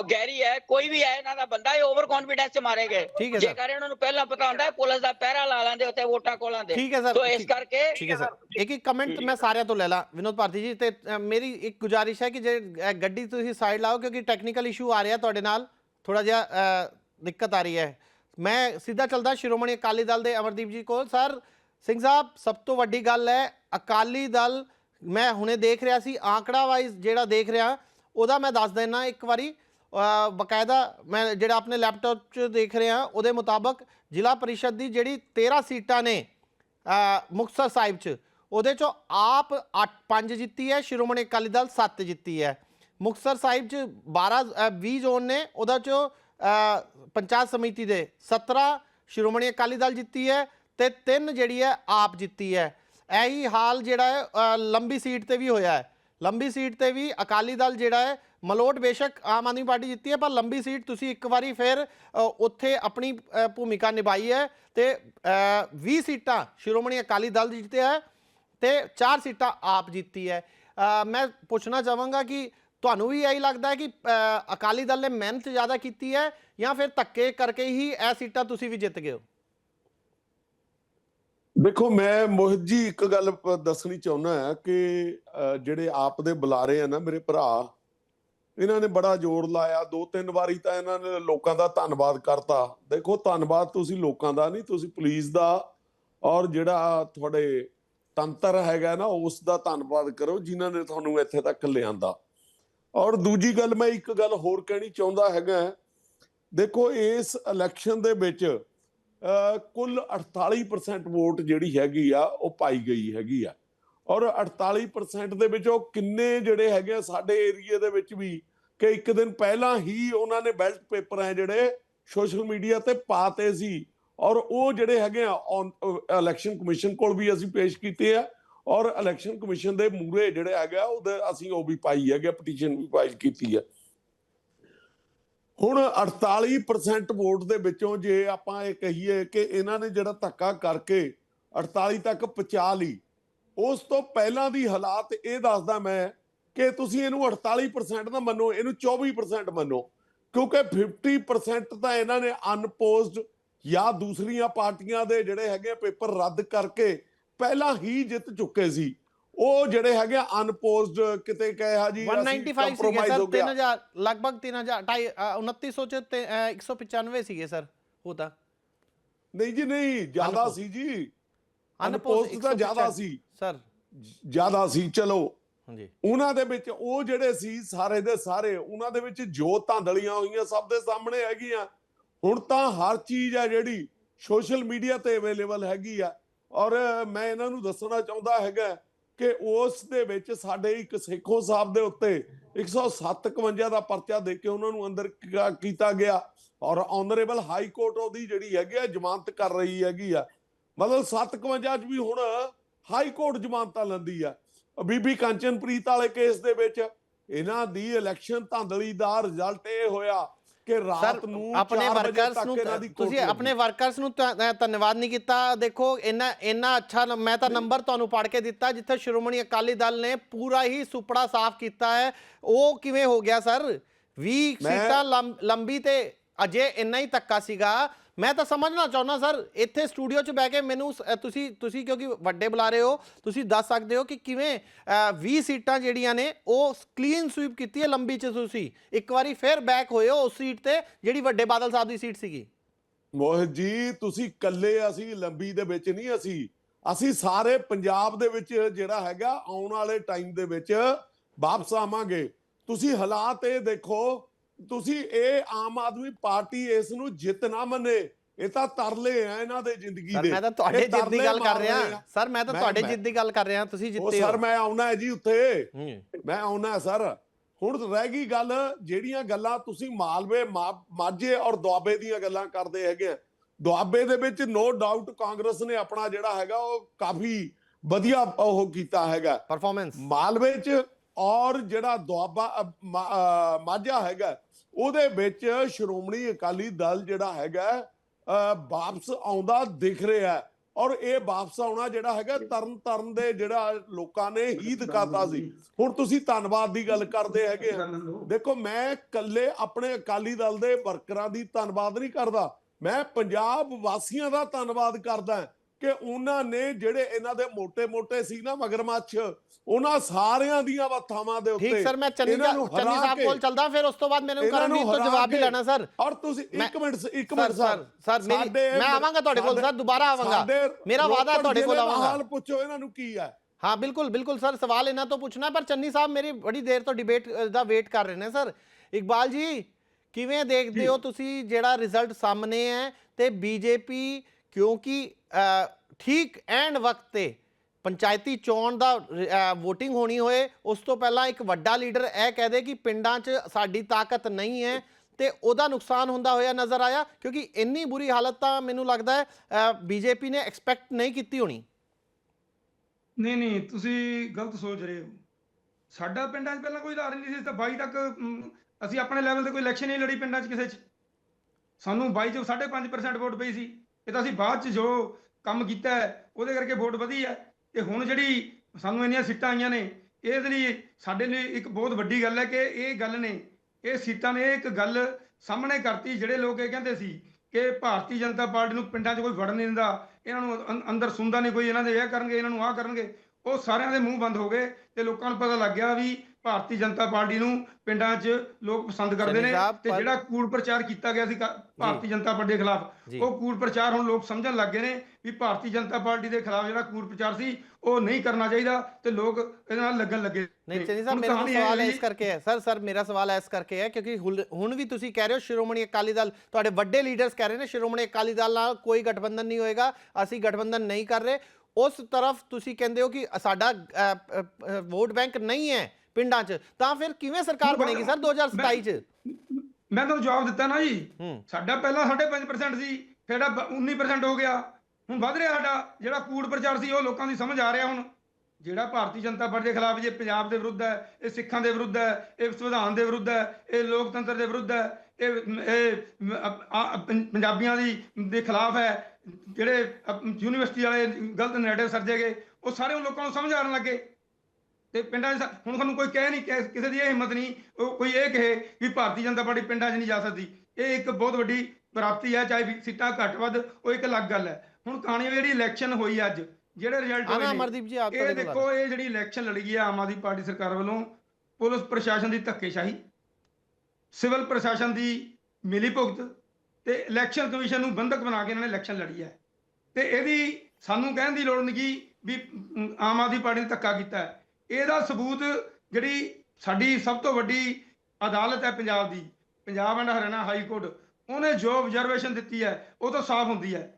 Speaker 3: ਗੈਰੀ ਹੈ ਕੋਈ ਵੀ ਹੈ ਇਹਨਾਂ ਦਾ ਬੰਦਾ ਇਹ ਓਵਰ ਕੌਨਫੀਡੈਂਸ ਚ ਮਾਰੇ ਗਏ।
Speaker 1: ਠੀਕ ਹੈ ਸਰ।
Speaker 3: ਜੇਕਰ ਇਹਨਾਂ ਨੂੰ ਪਹਿਲਾਂ ਪਤਾ ਹੁੰਦਾ ਹੈ ਪੁਲਿਸ ਦਾ ਪਹਿਰਾ ਲਾ ਲੈਂਦੇ ਉੱਤੇ ਵੋਟਾਂ ਕੋਲਾਂ ਦੇ
Speaker 1: ਠੀਕ ਹੈ ਸਰ,
Speaker 3: ਤੋਂ ਇਸ
Speaker 1: ਠੀਕ-
Speaker 3: ਕਰਕੇ
Speaker 1: ਠੀਕ ਹੈ ਸਰ। ਇੱਕ ਇੱਕ ਕਮੈਂਟ ਮੈਂ ਸਾਰਿਆਂ ਤੋਂ ਲੈ ਲਾਂ ਵਿਨੋਦ ਭਾਰਤੀ ਜੀ ਤੇ ਅ, ਮੇਰੀ ਇੱਕ ਗੁਜ਼ਾਰਿਸ਼ ਹੈ ਕਿ ਜੇ ਅ, ਗੱਡੀ ਤੁਸੀਂ ਸਾਈਡ ਲਾਓ ਕਿਉਂਕਿ ਟੈਕਨੀਕਲ ਇਸ਼ੂ ਆ ਰਿਹਾ ਤੁਹਾਡੇ ਨਾਲ ਥੋੜਾ ਜਿਹਾ ਅ, ਦਿੱਕਤ ਆ ਰਹੀ ਹੈ। ਮੈਂ ਸਿੱਧਾ ਚੱਲਦਾ ਸ਼੍ਰੋਮਣੀ ਅਕਾਲੀ ਦਲ ਦੇ ਅਮਰਦੀਪ ਜੀ ਕੋਲ। ਸਰ ਸਿੰਘ ਸਾਹਿਬ ਸਭ ਤੋਂ ਵੱਡੀ ਗੱਲ ਹੈ ਅਕਾਲੀ ਦਲ ਮੈਂ ਹੁਣੇ ਦੇਖ ਰਿਹਾ ਸੀ ਆંકੜਾ ਵਾਈਜ਼ ਜਿਹੜਾ ਦੇਖ ਰਿਹਾ ਉਹਦਾ ਮੈਂ ਦੱਸ ਦੇਣਾ ਇੱਕ ਵਾਰੀ। ਬਕਾਇਦਾ ਮੈਂ ਜਿਹੜਾ ਆਪਣੇ ਲੈਪਟਾਪ 'ਚ ਦੇਖ ਰਿਹਾ ਉਹਦੇ ਮੁਤਾਬਕ ਜ਼ਿਲ੍ਹਾ ਪਰਿਸ਼ਦ ਦੀ ਜਿਹੜੀ 13 ਸੀਟਾਂ ਨੇ ਮੁਕਤਸਰ ਸਾਹਿਬ ਚ ਉਹਦੇ ਚੋਂ ਆਪ 8 5 ਜਿੱਤੀ ਹੈ ਸ਼੍ਰੋਮਣੀ ਅਕਾਲੀ ਦਲ 7 ਜਿੱਤੀ ਹੈ। ਮੁਕਤਸਰ ਸਾਹਿਬ ਚ 12 ਅ, 20 ਜ਼ੋਨ ਨੇ ਉਹਦਾ ਚੋਂ ਪੰਚਾਇਤ ਸਮਿਤੀ ਦੇ 17 ਸ਼੍ਰੋਮਣੀ ਅਕਾਲੀ ਦਲ ਜਿੱਤੀ ਹੈ ਤੇ ਤਿੰਨ ਜਿਹੜੀ ਹੈ ਆਪ ਜਿੱਤੀ ਹੈ। ਇਹੀ ਹਾਲ ਜਿਹੜਾ ਹੈ ਲੰਬੀ ਸੀਟ ਤੇ ਵੀ ਹੋਇਆ ਹੈ। ਲੰਬੀ ਸੀਟ ਤੇ ਵੀ ਅਕਾਲੀ ਦਲ ਜਿਹੜਾ ਹੈ ਮਲੋਟ ਬੇਸ਼ੱਕ ਆਮ ਆਦਮੀ ਪਾਰਟੀ ਜਿੱਤੀ ਹੈ ਪਰ ਲੰਬੀ ਸੀਟ ਤੁਸੀਂ ਇੱਕ ਵਾਰੀ ਫਿਰ ਉੱਥੇ ਆਪਣੀ ਭੂਮਿਕਾ ਨਿਭਾਈ ਹੈ ਤੇ ਅ, 20 ਸੀਟਾਂ ਸ਼੍ਰੋਮਣੀ ਅਕਾਲੀ ਦਲ ਜਿੱਤਿਆ ਹੈ ਤੇ 4 ਸੀਟਾਂ ਆਪ ਜਿੱਤੀ ਹੈ। ਮੈਂ ਪੁੱਛਣਾ ਚਾਹਾਂਗਾ ਕਿ ਤੁਹਾਨੂੰ ਵੀ ਇਹੀ ਲੱਗਦਾ ਹੈ ਕਿ ਅਕਾਲੀ ਦਲ ਨੇ ਮਿਹਨਤ ਜ਼ਿਆਦਾ ਕੀਤੀ ਹੈ ਜਾਂ ਫਿਰ ਧੱਕੇ ਕਰਕੇ ਹੀ ਇਹ ਸੀਟਾਂ ਤੁਸੀਂ ਵੀ ਜਿੱਤ ਗਏ ਹੋ?
Speaker 5: ਦੇਖੋ ਮੈਂ ਮੋਹਿਤ ਜੀ ਇੱਕ ਗੱਲ ਦੱਸਣੀ ਚਾਹੁੰਦਾ ਹਾਂ ਕਿ ਜਿਹੜੇ ਆਪ ਦੇ ਬੁਲਾਰੇ ਆ ਨਾ ਮੇਰੇ ਭਰਾ ਇਹਨਾਂ ਨੇ ਬੜਾ ਜ਼ੋਰ ਲਾਇਆ। ਦੋ ਤਿੰਨ ਵਾਰੀ ਤਾਂ ਇਹਨਾਂ ਨੇ ਲੋਕਾਂ ਦਾ ਧੰਨਵਾਦ ਕਰਤਾ। ਦੇਖੋ, ਧੰਨਵਾਦ ਤੁਸੀਂ ਲੋਕਾਂ ਦਾ ਨਹੀਂ, ਤੁਸੀਂ ਪੁਲਿਸ ਦਾ ਔਰ ਜਿਹੜਾ ਤੁਹਾਡੇ ਤੰਤਰ ਹੈਗਾ ਨਾ, ਉਸ ਦਾ ਧੰਨਵਾਦ ਕਰੋ ਜਿਨ੍ਹਾਂ ਨੇ ਤੁਹਾਨੂੰ ਇੱਥੇ ਤੱਕ ਲਿਆਂਦਾ। ਔਰ ਦੂਜੀ ਗੱਲ ਮੈਂ ਇੱਕ ਗੱਲ ਹੋਰ ਕਹਿਣੀ ਚਾਹੁੰਦਾ ਹੈਗਾ। ਦੇਖੋ, ਇਸ ਇਲੈਕਸ਼ਨ ਦੇ ਵਿੱਚ ਕੁੱਲ 48% ਵੋਟ ਜਿਹੜੀ ਹੈਗੀ ਆ, ਉਹ ਪਾਈ ਗਈ ਹੈਗੀ ਆ। ਔਰ 48% ਦੇ ਵਿੱਚੋਂ ਕਿੰਨੇ ਜਿਹੜੇ ਹੈਗੇ ਆ ਸਾਡੇ ਏਰੀਆ ਦੇ ਵਿੱਚ ਵੀ ਕਿ ਇੱਕ ਦਿਨ ਪਹਿਲਾਂ ਹੀ ਉਹਨਾਂ ਨੇ ਬੈਲਟ ਪੇਪਰ ਹੈ ਜਿਹੜੇ ਸੋਸ਼ਲ ਮੀਡੀਆ ਤੇ ਪਾਤੇ ਸੀ। ਔਰ ਉਹ ਜਿਹੜੇ ਹੈਗੇ ਆ ਇਲੈਕਸ਼ਨ ਕਮਿਸ਼ਨ ਕੋਲ ਵੀ ਅਸੀਂ ਪੇਸ਼ ਕੀਤੇ ਆ। ਔਰ ਇਲੈਕਸ਼ਨ ਕਮਿਸ਼ਨ ਦੇ ਮੂਰੇ ਜਿਹੜੇ ਹੈਗਾ ਉਹਦੇ ਅਸੀਂ ਉਹ ਵੀ ਪਾਈ ਹੈਗੇ ਪਟੀਸ਼ਨ ਵੀ ਫਾਈਲ ਕੀਤੀ ਹੈ ਹੁਣ 48% ਵੋਟ ਦੇ ਵਿੱਚੋਂ ਜੇ ਆਪਾਂ ਇਹ ਕਹੀਏ ਕਿ ਇਹਨਾਂ ਨੇ ਜਿਹੜਾ ਧੱਕਾ ਕਰਕੇ 48 ਤੱਕ ਪਹੁੰਚਾ ਲਈ ਉਸ ਤੋਂ ਪਹਿਲਾਂ ਦੀ ਹਾਲਾਤ ਇਹ ਦੱਸਦਾ ਮੈਂ ਕਿ ਤੁਸੀਂ ਇਹਨੂੰ 48% ਨਾ ਮੰਨੋ ਇਹਨੂੰ 24% ਮੰਨੋ ਕਿਉਂਕਿ 50% ਤਾਂ ਇਹਨਾਂ ਨੇ ਅਨਪੋਜ਼ਡ ਜਾਂ ਦੂਸਰੀਆਂ ਪਾਰਟੀਆਂ ਦੇ ਜਿਹੜੇ ਹੈਗੇ ਪੇਪਰ ਰੱਦ ਕਰਕੇ ਪਹਿਲਾਂ ਹੀ ਜਿੱਤ ਚੁੱਕੇ ਸੀ। ਉਹ ਜਿਹੜੇ ਹੈਗੇ ਅਨਪੋਜ਼ਡ ਕਿਤੇ ਕਿਹਾ ਜੀ ਅਸੀਂ
Speaker 1: 195 ਸੀਗੇ ਸਰ
Speaker 5: ਹੋ ਗਿਆ।
Speaker 1: 3000 ਲਗਭਗ 3000 ਢਾਈ, ਅ, 2900 ਚ ਤੇ, ਅ, 195 ਸੀਗੇ ਸਰ ਉਹ ਤਾਂ।
Speaker 5: ਨਹੀਂ ਜੀ ਨਹੀਂ ਜ਼ਿਆਦਾ। ਸੀ ਜੀ। ਅਨਪੋਜ਼ਡ ਤਾਂ ਜ਼ਿਆਦਾ
Speaker 1: 195
Speaker 5: ਸੀ।
Speaker 1: ਸਰ।
Speaker 5: ਜ਼ਿਆਦਾ ਸੀ ਚਲੋ।
Speaker 1: ਹਾਂਜੀ।
Speaker 5: ਉਹਨਾਂ ਦੇ ਵਿੱਚ ਉਹ ਜਿਹੜੇ ਸੀ ਸਾਰੇ ਦੇ ਸਾਰੇ ਉਹਨਾਂ ਦੇ ਵਿੱਚ ਜੋ ਧਾਂਦਲੀਆਂ ਹੋਈਆਂ ਸਭ ਦੇ ਸਾਹਮਣੇ ਹੈਗੀਆਂ। ਹੁਣ ਤਾਂ ਹਰ ਚੀਜ਼ ਆ ਜਿਹੜੀ ਸੋਸ਼ਲ ਮੀਡੀਆ ਤੇ ਅਵੇਲੇਬਲ ਹੈਗੀ ਆ। ਔਰ ਮੈਂ ਇਹਨਾਂ ਨੂੰ ਦੱਸਣਾ ਚਾਹੁੰਦਾ ਹੈਗਾ ਕਿ ਉਸ ਦੇ ਵਿੱਚ ਸਾਡੇ ਇੱਕ ਸੇਖੋ ਸਾਹਿਬ ਦੇ ਉੱਤੇ 157 ਦਾ ਪਰਚਾ ਦੇ ਕੇ ਉਹਨਾਂ ਨੂੰ ਅੰਦਰ ਕੀਤਾ ਗਿਆ। ਔਰ ਆਨਰੇਬਲ ਹਾਈ ਕੋਰਟ ਉਹਦੀ ਜਿਹੜੀ ਹੈਗੀ ਆ ਜ਼ਮਾਨਤ ਕਰ ਰਹੀ ਹੈਗੀ ਆ। ਮਤਲਬ 57 ਚ ਵੀ ਹੁਣ ਹਾਈ ਕੋਰਟ ਜ਼ਮਾਨਤਾਂ ਲੈਂਦੀ ਆ। ਬੀਬੀ ਕੰਚਨਪ੍ਰੀਤ ਵਾਲੇ ਕੇਸ ਦੇ ਵਿੱਚ ਇਹਨਾਂ ਦੀ ਇਲੈਕਸ਼ਨ ਧਾਂਦਲੀ ਦਾ ਰਿਜ਼ਲਟ ਇਹ ਹੋਇਆ ਕਿ ਰਾਤ ਨੂੰ
Speaker 1: ਆਪਣੇ
Speaker 5: 4 ਵਜੇ
Speaker 1: ਵਰਕਰਸ
Speaker 5: ਤੱਕ
Speaker 1: ਨੂੰ ਤੁਸੀਂ ਆਪਣੇ। ਵਰਕਰਸ ਨੂੰ ਧੰਨਵਾਦ ਨਹੀਂ ਕੀਤਾ। ਦੇਖੋ ਇੰਨਾ ਇੰਨਾ ਅੱਛਾ ਮੈਂ ਤਾਂ ਨੰਬਰ ਤੁਹਾਨੂੰ ਪੜ੍ਹ ਕੇ ਦਿੱਤਾ ਜਿੱਥੇ ਸ਼੍ਰੋਮਣੀ ਅਕਾਲੀ ਦਲ ਨੇ ਪੂਰਾ ਹੀ ਸੁਪੜਾ ਸਾਫ਼ ਕੀਤਾ ਹੈ। ਉਹ ਕਿਵੇਂ ਹੋ ਗਿਆ ਸਰ 20
Speaker 5: ਮੈਂ-
Speaker 1: ਸੀਟਾਂ ਲੰਬ- ਤੇ ਅਜੇ ਇੰਨਾ ਹੀ ਧੱਕਾ ਸੀਗਾ। ਮੈਂ ਤਾਂ ਸਮਝਣਾ ਚਾਹੁੰਦਾ ਸਰ ਇੱਥੇ ਸਟੂਡੀਓ 'ਚ ਬਹਿ ਕੇ ਮੈਨੂੰ ਸ- ਅ, ਤੁਸੀਂ ਤੁਸੀਂ ਕਿਉਂਕਿ ਵੱਡੇ ਬੁਲਾਰੇ ਹੋ ਤੁਸੀਂ ਦੱਸ ਸਕਦੇ ਹੋ ਕਿ ਕਿਵੇਂ ਅ, 20 ਸੀਟਾਂ ਜਿਹੜੀਆਂ ਨੇ ਉਹ ਕਲੀਨ ਸਵੀਪ ਕੀਤੀ ਹੈ ਲੰਬੀ 'ਚ ਤੁਸੀਂ। ਇੱਕ ਵਾਰੀ ਫਿਰ ਬੈਕ ਹੋਏ ਹੋ ਉਸ ਸੀਟ ਤੇ ਜਿਹੜੀ ਵੱਡੇ ਬਾਦਲ ਸਾਹਿਬ ਦੀ ਸੀਟ ਸੀਗੀ।
Speaker 5: ਮੋਹਿਤ ਜੀ ਤੁਸੀਂ ਕੱਲੇ ਅਸੀਂ ਲੰਬੀ ਦੇ ਵਿੱਚ ਨਹੀਂ ਅਸੀਂ। ਅਸੀਂ ਸਾਰੇ ਪੰਜਾਬ ਦੇ ਵਿੱਚ ਜਿਹੜਾ ਹੈਗਾ ਆਉਣ ਵਾਲੇ ਟਾਈਮ ਦੇ ਵਿੱਚ ਵਾਪਸ ਆਵਾਂਗੇ। ਤੁਸੀਂ ਹਾਲਾਤ ਇਹ ਦੇਖੋ ਤੁਸੀਂ ਇਹ ਆਮ ਆਦਮੀ ਪਾਰਟੀ ਇਸ ਨੂੰ ਜਿੱਤ ਨਾ ਮੰਨੇ ਇਹ ਤਾਂ ਤਰਲੇ ਆ ਇਹਨਾਂ ਦੇ ਜ਼ਿੰਦਗੀ
Speaker 1: ਸਰ
Speaker 5: ਦੇ।
Speaker 1: ਮੈਂ ਤਾਂ ਤੁਹਾਡੇ ਜਿੱਦ ਦੀ ਗੱਲ ਕਰ
Speaker 5: ਰਹੇ।
Speaker 1: ਸਰ ਮੈਂ ਤਾਂ ਤੁਹਾਡੇ ਜਿੱਦ ਦੀ ਗੱਲ ਕਰ ਰਿਹਾ ਤੁਸੀਂ ਜਿੱਤੇ
Speaker 5: ਸਰ
Speaker 1: ਹੋ।
Speaker 5: ਮੈਂ ਆਉਣਾ ਹੈ ਜੀ ਉੱਥੇ। ਮੈਂ ਆਉਣਾ ਸਰ। ਹੁਣ ਰਹਿ ਗਈ ਗੱਲ ਜਿਹੜੀਆਂ ਗੱਲਾਂ ਤੁਸੀਂ ਮਾਲਵੇ ਮਾਝੇ ਔਰ ਦੁਆਬੇ ਦੀਆਂ ਗੱਲਾਂ ਕਰਦੇ ਹੈਗੇ ਆ। ਦੁਆਬੇ ਦੇ ਵਿੱਚ ਨੋ ਡਾਊਟ ਕਾਂਗਰਸ ਨੇ ਆਪਣਾ ਜਿਹੜਾ ਹੈਗਾ ਉਹ ਕਾਫੀ ਵਧੀਆ ਉਹ ਕੀਤਾ ਹੈਗਾ।
Speaker 1: ਪਰਫਾਰਮੈਂਸ
Speaker 5: ਮਾਲਵੇ ਚ ਔਰ ਜਿਹੜਾ ਦੁਆਬਾ ਮਾਝਾ ਹੈਗਾ ਉਹਦੇ ਵਿੱਚ ਸ਼੍ਰੋਮਣੀ ਅਕਾਲੀ ਦਲ ਜਿਹੜਾ ਹੈਗਾ ਵਾਪਸ ਆਉਂਦਾ ਦਿਖ ਰਿਹਾ ਹੈ। ਔਰ ਇਹ ਵਾਪਸ ਆਉਣਾ ਜਿਹੜਾ ਹੈਗਾ ਤਰਨ ਤਰਨ ਦੇ ਜਿਹੜਾ ਲੋਕਾਂ ਨੇ ਹੀ ਦਿਖਾਤਾ ਸੀ। ਹੁਣ ਤੁਸੀਂ ਧੰਨਵਾਦ ਦੀ ਗੱਲ ਕਰਦੇ ਹੈਗੇ ਆ। ਦੇਖੋ, ਮੈਂ ਇਕੱਲੇ ਆਪਣੇ ਅਕਾਲੀ ਦਲ ਦੇ ਵਰਕਰਾਂ ਦੀ ਧੰਨਵਾਦ ਨਹੀਂ ਕਰਦਾ। ਮੈਂ ਪੰਜਾਬ ਵਾਸੀਆਂ ਦਾ ਧੰਨਵਾਦ ਕਰਦਾ। ਕਿ ਉਹਨਾਂ ਨੇ ਜਿਹੜੇ ਇਹਨਾਂ ਦੇ ਮੋٹے-ਮੋٹے ਸੀ ਨਾ ਮਗਰਮੱਛ ਉਹਨਾਂ ਸਾਰਿਆਂ ਦੀਆਂ ਵਾਥਾਵਾਂ ਦੇ ਉੱਤੇ
Speaker 1: ਸਰ ਮੈਂ ਚੰਨੀ ਚੰਨੀ ਸਾਹਿਬ ਕੋਲ ਚਲਦਾ ਫਿਰ ਉਸ ਤੋਂ ਬਾਅਦ ਮੈਨੂੰ ਕਰਨਵੀਰ ਤੋਂ ਜਵਾਬ
Speaker 5: ਹੀ
Speaker 1: ਲੈਣਾ ਸਰ।
Speaker 5: ਔਰ ਤੁਸੀਂ 1 ਮਿੰਟ
Speaker 1: 1
Speaker 5: ਮਿੰਟ
Speaker 1: ਸਰ। ਸਰ ਮੈਂ ਆਵਾਂਗਾ ਤੁਹਾਡੇ ਕੋਲ ਸਰ ਦੁਬਾਰਾ ਆਵਾਂਗਾ। ਮੇਰਾ ਵਾਅਦਾ ਤੁਹਾਡੇ ਕੋਲ ਆਵਾਂਗਾ।
Speaker 5: ਹਾਲ ਪੁੱਛੋ ਇਹਨਾਂ ਨੂੰ ਕੀ ਹੈ।
Speaker 1: ਹਾਂ ਬਿਲਕੁਲ ਬਿਲਕੁਲ ਸਰ ਸਵਾਲ ਇਹਨਾਂ ਤੋਂ ਪੁੱਛਣਾ ਪਰ ਚੰਨੀ ਸਾਹਿਬ ਮੇਰੀ ਬੜੀ ਦੇਰ ਤੋਂ ਡਿਬੇਟ ਦਾ ਵੇਟ ਕਰ ਰਹੇ ਨੇ ਸਰ। ਇਕਬਾਲ ਜੀ ਕਿਵੇਂ ਦੇਖਦੇ ਹੋ ਤੁਸੀਂ ਜਿਹੜਾ ਰਿਜ਼ਲਟ ਸਾਹਮਣੇ ਹੈ ਤੇ ਬੀਜੇਪੀ ਕਿਉਂਕਿ ਠੀਕ ਐਂਡ ਵਕਤ ਤੇ ਪੰਚਾਇਤੀ ਚੋਣ ਦਾ VOTING ਹੋਣੀ ਹੋਏ, ਉਸ ਤੋਂ ਪਹਿਲਾਂ ਇੱਕ ਵੱਡਾ ਲੀਡਰ ਇਹ ਕਹਦੇ ਕਿ ਪਿੰਡਾਂ 'ਚ ਸਾਡੀ ਤਾਕਤ ਨਹੀਂ ਹੈ ਤੇ ਉਹਦਾ ਨੁਕਸਾਨ ਹੁੰਦਾ ਹੋਇਆ ਨਜ਼ਰ ਆਇਆ, ਕਿਉਂਕਿ ਇੰਨੀ ਬੁਰੀ ਹਾਲਤ ਤਾਂ ਮੈਨੂੰ ਲੱਗਦਾ ਹੈ ਬੀਜੇਪੀ ਨੇ ਐਕਸਪੈਕਟ ਨਹੀਂ ਕੀਤੀ ਹੋਣੀ।
Speaker 4: ਨਹੀਂ ਨਹੀਂ, ਤੁਸੀਂ ਗਲਤ ਸੋਚ ਰਹੇ ਹੋ। ਸਾਡਾ ਪਿੰਡਾਂ 'ਚ ਪਹਿਲਾਂ ਕੋਈ ਇਦਾਰ ਨਹੀਂ ਸੀ ਤਾਂ 22 ਤੱਕ ਅਸੀਂ ਆਪਣੇ ਲੈਵਲ ਤੇ ਕੋਈ ਇਲੈਕਸ਼ਨ ਨਹੀਂ ਲੜੀ ਪਿੰਡਾਂ 'ਚ ਕਿਸੇ 'ਚ। ਸਾਨੂੰ 22 ਚ 5.5% ਵੋਟ ਪਈ ਸੀ। ਇਹ ਤਾਂ ਅਸੀਂ ਬਾਅਦ 'ਚ ਜੋ ਕੰਮ ਕੀਤਾ ਹੈ, ਉਹਦੇ ਕਰਕੇ ਵੋਟ ਵਧੀ ਹੈ। ਤੇ ਹੁਣ ਜਿਹੜੀ ਸਾਨੂੰ ਇੰਨੀਆਂ ਸੀਟਾਂ ਆਈਆਂ ਨੇ, ਇਹਦੇ ਲਈ ਸਾਡੇ ਲਈ ਇੱਕ ਬਹੁਤ ਵੱਡੀ ਗੱਲ ਹੈ ਕਿ ਇਹ ਗੱਲ ਨੇ, ਇਹ ਸੀਟਾਂ ਨੇ ਇੱਕ ਗੱਲ ਸਾਹਮਣੇ ਕਰਤੀ, ਜਿਹੜੇ ਲੋਕ ਇਹ ਕਹਿੰਦੇ ਸੀ ਕਿ ਭਾਰਤੀ ਜਨਤਾ ਪਾਰਟੀ ਨੂੰ ਪਿੰਡਾਂ 'ਚ ਕੋਈ ਵੜਨ ਨਹੀਂ ਦਿੰਦਾ, ਇਹਨਾਂ ਨੂੰ ਅੰ- ਅੰਦਰ ਸੁਣਦਾ ਨਹੀਂ, ਕੋਈ ਇਹਨਾਂ ਦੇ ਇਹ ਕਰਨਗੇ, ਇਹਨਾਂ ਨੂੰ ਆਹ ਕਰਨਗੇ, ਉਹ ਸਾਰਿਆਂ ਦੇ ਮੂੰਹ ਬੰਦ ਹੋ ਗਏ ਤੇ ਲੋਕਾਂ ਨੂੰ ਪਤਾ ਲੱਗ ਗਿਆ ਵੀ ਭਾਰਤੀ ਜਨਤਾ ਪਾਰਟੀ ਨੂੰ ਪਿੰਡਾਂ 'ਚ ਲੋਕ ਪਸੰਦ ਕਰਦੇ ਨੇ ਤੇ ਜਿਹੜਾ ਕੂੜ ਪ੍ਰਚਾਰ ਕੀਤਾ ਗਿਆ ਸੀ ਭਾਰਤੀ ਜਨਤਾ ਪਾਰਟੀ ਦੇ ਖਿਲਾਫ। ਉਹ ਕੂੜ ਪ੍ਰਚਾਰ ਹੁਣ ਲੋਕ ਸਮਝਣ ਲੱਗ ਗਏ ਨੇ ਵੀ ਭਾਰਤੀ ਜਨਤਾ ਪਾਰਟੀ ਦੇ ਖਿਲਾਫ ਜਿਹੜਾ ਕੂੜ ਪ੍ਰਚਾਰ ਸੀ ਉਹ ਨਹੀਂ ਕਰਨਾ ਚਾਹੀਦਾ ਤੇ ਲੋਕ ਇਹਦੇ ਨਾਲ ਲੱਗਣ ਲੱਗੇ
Speaker 1: ਨਹੀਂ। ਚੰਨੀ ਸਾਹਿਬ ਮੇਰਾ ਸਵਾਲ ਇਸ ਕਰਕੇ ਹੈ ਸਰ ਸਰ ਮੇਰਾ ਸਵਾਲ ਇਸ ਕਰਕੇ ਹੈ ਕਿਉਂਕਿ ਹੁਣ ਵੀ ਤੁਸੀਂ ਕਹਿ ਰਹੇ ਹੋ ਸ਼੍ਰੋਮਣੀ ਅਕਾਲੀ ਦਲ ਤੁਹਾਡੇ ਵੱਡੇ ਲੀਡਰਸ ਕਹਿ ਰਹੇ ਨੇ ਸ਼੍ਰੋਮਣੀ ਅਕਾਲੀ ਦਲ ਨਾਲ ਕੋਈ ਗਠਬੰਧਨ ਨਹੀਂ ਹੋਏਗਾ ਅਸੀਂ ਗਠਬੰਧਨ ਨਹੀਂ ਕਰ ਰਹੇ ਉਸ ਤਰਫ ਤੁਸੀਂ ਕਹਿੰਦੇ ਹੋ ਕਿ ਸਾਡਾ ਵੋਟ ਬੈਂਕ ਨਹੀਂ ਹੈ ਪਿੰਡਾਂ 'ਚ ਤਾਂ ਫਿਰ ਕਿਵੇਂ ਸਰਕਾਰ ਬਣੇਗੀ ਸਰ 2027 'ਚ?
Speaker 4: ਮੈਂ ਤੁਹਾਨੂੰ ਜਵਾਬ ਦਿੱਤਾ ਨਾ ਜੀ। ਸਾਡਾ ਪਹਿਲਾਂ 5.5% ਸੀ ਫਿਰ ਇਹਦਾ ਬ- 19% ਹੋ ਗਿਆ। ਹੁਣ ਵੱਧ ਰਿਹਾ ਸਾਡਾ ਜਿਹੜਾ ਕੂੜ ਪ੍ਰਚਾਰ ਸੀ ਉਹ ਲੋਕਾਂ ਦੀ ਸਮਝ ਆ ਰਿਹਾ ਹੁਣ। ਜਿਹੜਾ ਭਾਰਤੀ ਜਨਤਾ ਪਾਰਟੀ ਦੇ ਖਿਲਾਫ ਜੇ ਪੰਜਾਬ ਦੇ ਵਿਰੁੱਧ ਹੈ ਇਹ ਸਿੱਖਾਂ ਦੇ ਵਿਰੁੱਧ ਹੈ ਇਹ ਸੰਵਿਧਾਨ ਦੇ ਵਿਰੁੱਧ ਹੈ ਇਹ ਲੋਕਤੰਤਰ ਦੇ ਵਿਰੁੱਧ ਹੈ ਇਹ ਪੰਜਾਬੀਆਂ ਦੀ ਦੇ ਖਿਲਾਫ ਹੈ ਜਿਹੜੇ ਯੂਨੀਵਰਸਿਟੀ ਵਾਲੇ ਗਲਤ ਨੈਰੇਟਿਵ ਸਰਜੇ ਗਏ ਉਹ ਸਾਰੇ ਲੋਕਾਂ ਨੂੰ ਸਮਝ ਆਉਣ ਲੱਗੇ। ਤੇ ਪਿੰਡਾਂ 'ਚ ਹੁਣ ਸਾਨੂੰ ਕੋਈ ਕਹਿ ਨਹੀਂ ਕਿਸੇ ਦੀ ਇਹ ਹਿੰਮਤ ਨਹੀਂ ਉਹ ਕੋਈ ਇਹ ਕਹੇ ਵੀ ਭਾਰਤੀ ਜਨਤਾ ਪਾਰਟੀ ਪਿੰਡਾਂ 'ਚ ਨਹੀਂ ਜਾ ਸਕਦੀ। ਇਹ ਇੱਕ ਬਹੁਤ ਵੱਡੀ ਪ੍ਰਾਪਤੀ ਹੈ ਚਾਹੇ ਵੀ ਸੀਟਾਂ ਘੱਟ ਵੱਧ ਉਹ ਇੱਕ ਅਲੱਗ ਗੱਲ ਹੈ। ਹੁਣ ਕਹਾਣੀ ਜਿਹੜੀ ਇਲੈਕਸ਼ਨ ਹੋਈ ਅੱਜ ਜਿਹੜੇ ਰਿਜ਼ਲਟ ਹੋਏ
Speaker 1: ਆਨਾ
Speaker 4: ਨੇ
Speaker 1: ਅਮਰਦੀਪ ਜੀ ਆਪ
Speaker 4: ਇਹ ਦੇਖੋ ਇਹ ਜਿਹੜੀ ਇਲੈਕਸ਼ਨ ਲੜੀ ਗਈ ਹੈ ਆਮ ਆਦਮੀ ਪਾਰਟੀ ਸਰਕਾਰ ਵੱਲੋਂ ਪੁਲਿਸ ਪ੍ਰਸ਼ਾਸਨ ਦੀ ਧੱਕੇਸ਼ਾਹੀ ਸਿਵਲ ਪ੍ਰਸ਼ਾਸਨ ਦੀ ਮਿਲੀ ਭੁਗਤ ਤੇ ਇਲੈਕਸ਼ਨ ਕਮਿਸ਼ਨ ਨੂੰ ਬੰਧਕ ਬਣਾ ਕੇ ਇਹਨਾਂ ਨੇ ਇਲੈਕਸ਼ਨ ਲੜੀ ਹੈ। ਤੇ ਇਹਦੀ ਸਾਨੂੰ ਕਹਿਣ ਦੀ ਲੋੜ ਨਹੀਂ ਕਿ ਵੀ ਅਮ, ਆਮ ਆਦਮੀ ਪਾਰਟੀ ਨੇ ਧੱਕਾ ਕੀਤਾ ਹੈ। ਇਹਦਾ ਸਬੂਤ ਜਿਹੜੀ ਸਾਡੀ ਸਭ ਤੋਂ ਵੱਡੀ ਅਦਾਲਤ ਹੈ ਪੰਜਾਬ ਦੀ Punjab and Haryana high court ਉਹਨੇ ਜੋ ਆਬਜ਼ਰਵੇਸ਼ਨ ਦਿੱਤੀ ਹੈ ਉਹ ਤਾਂ ਸਾਫ਼ ਹੁੰਦੀ ਹੈ।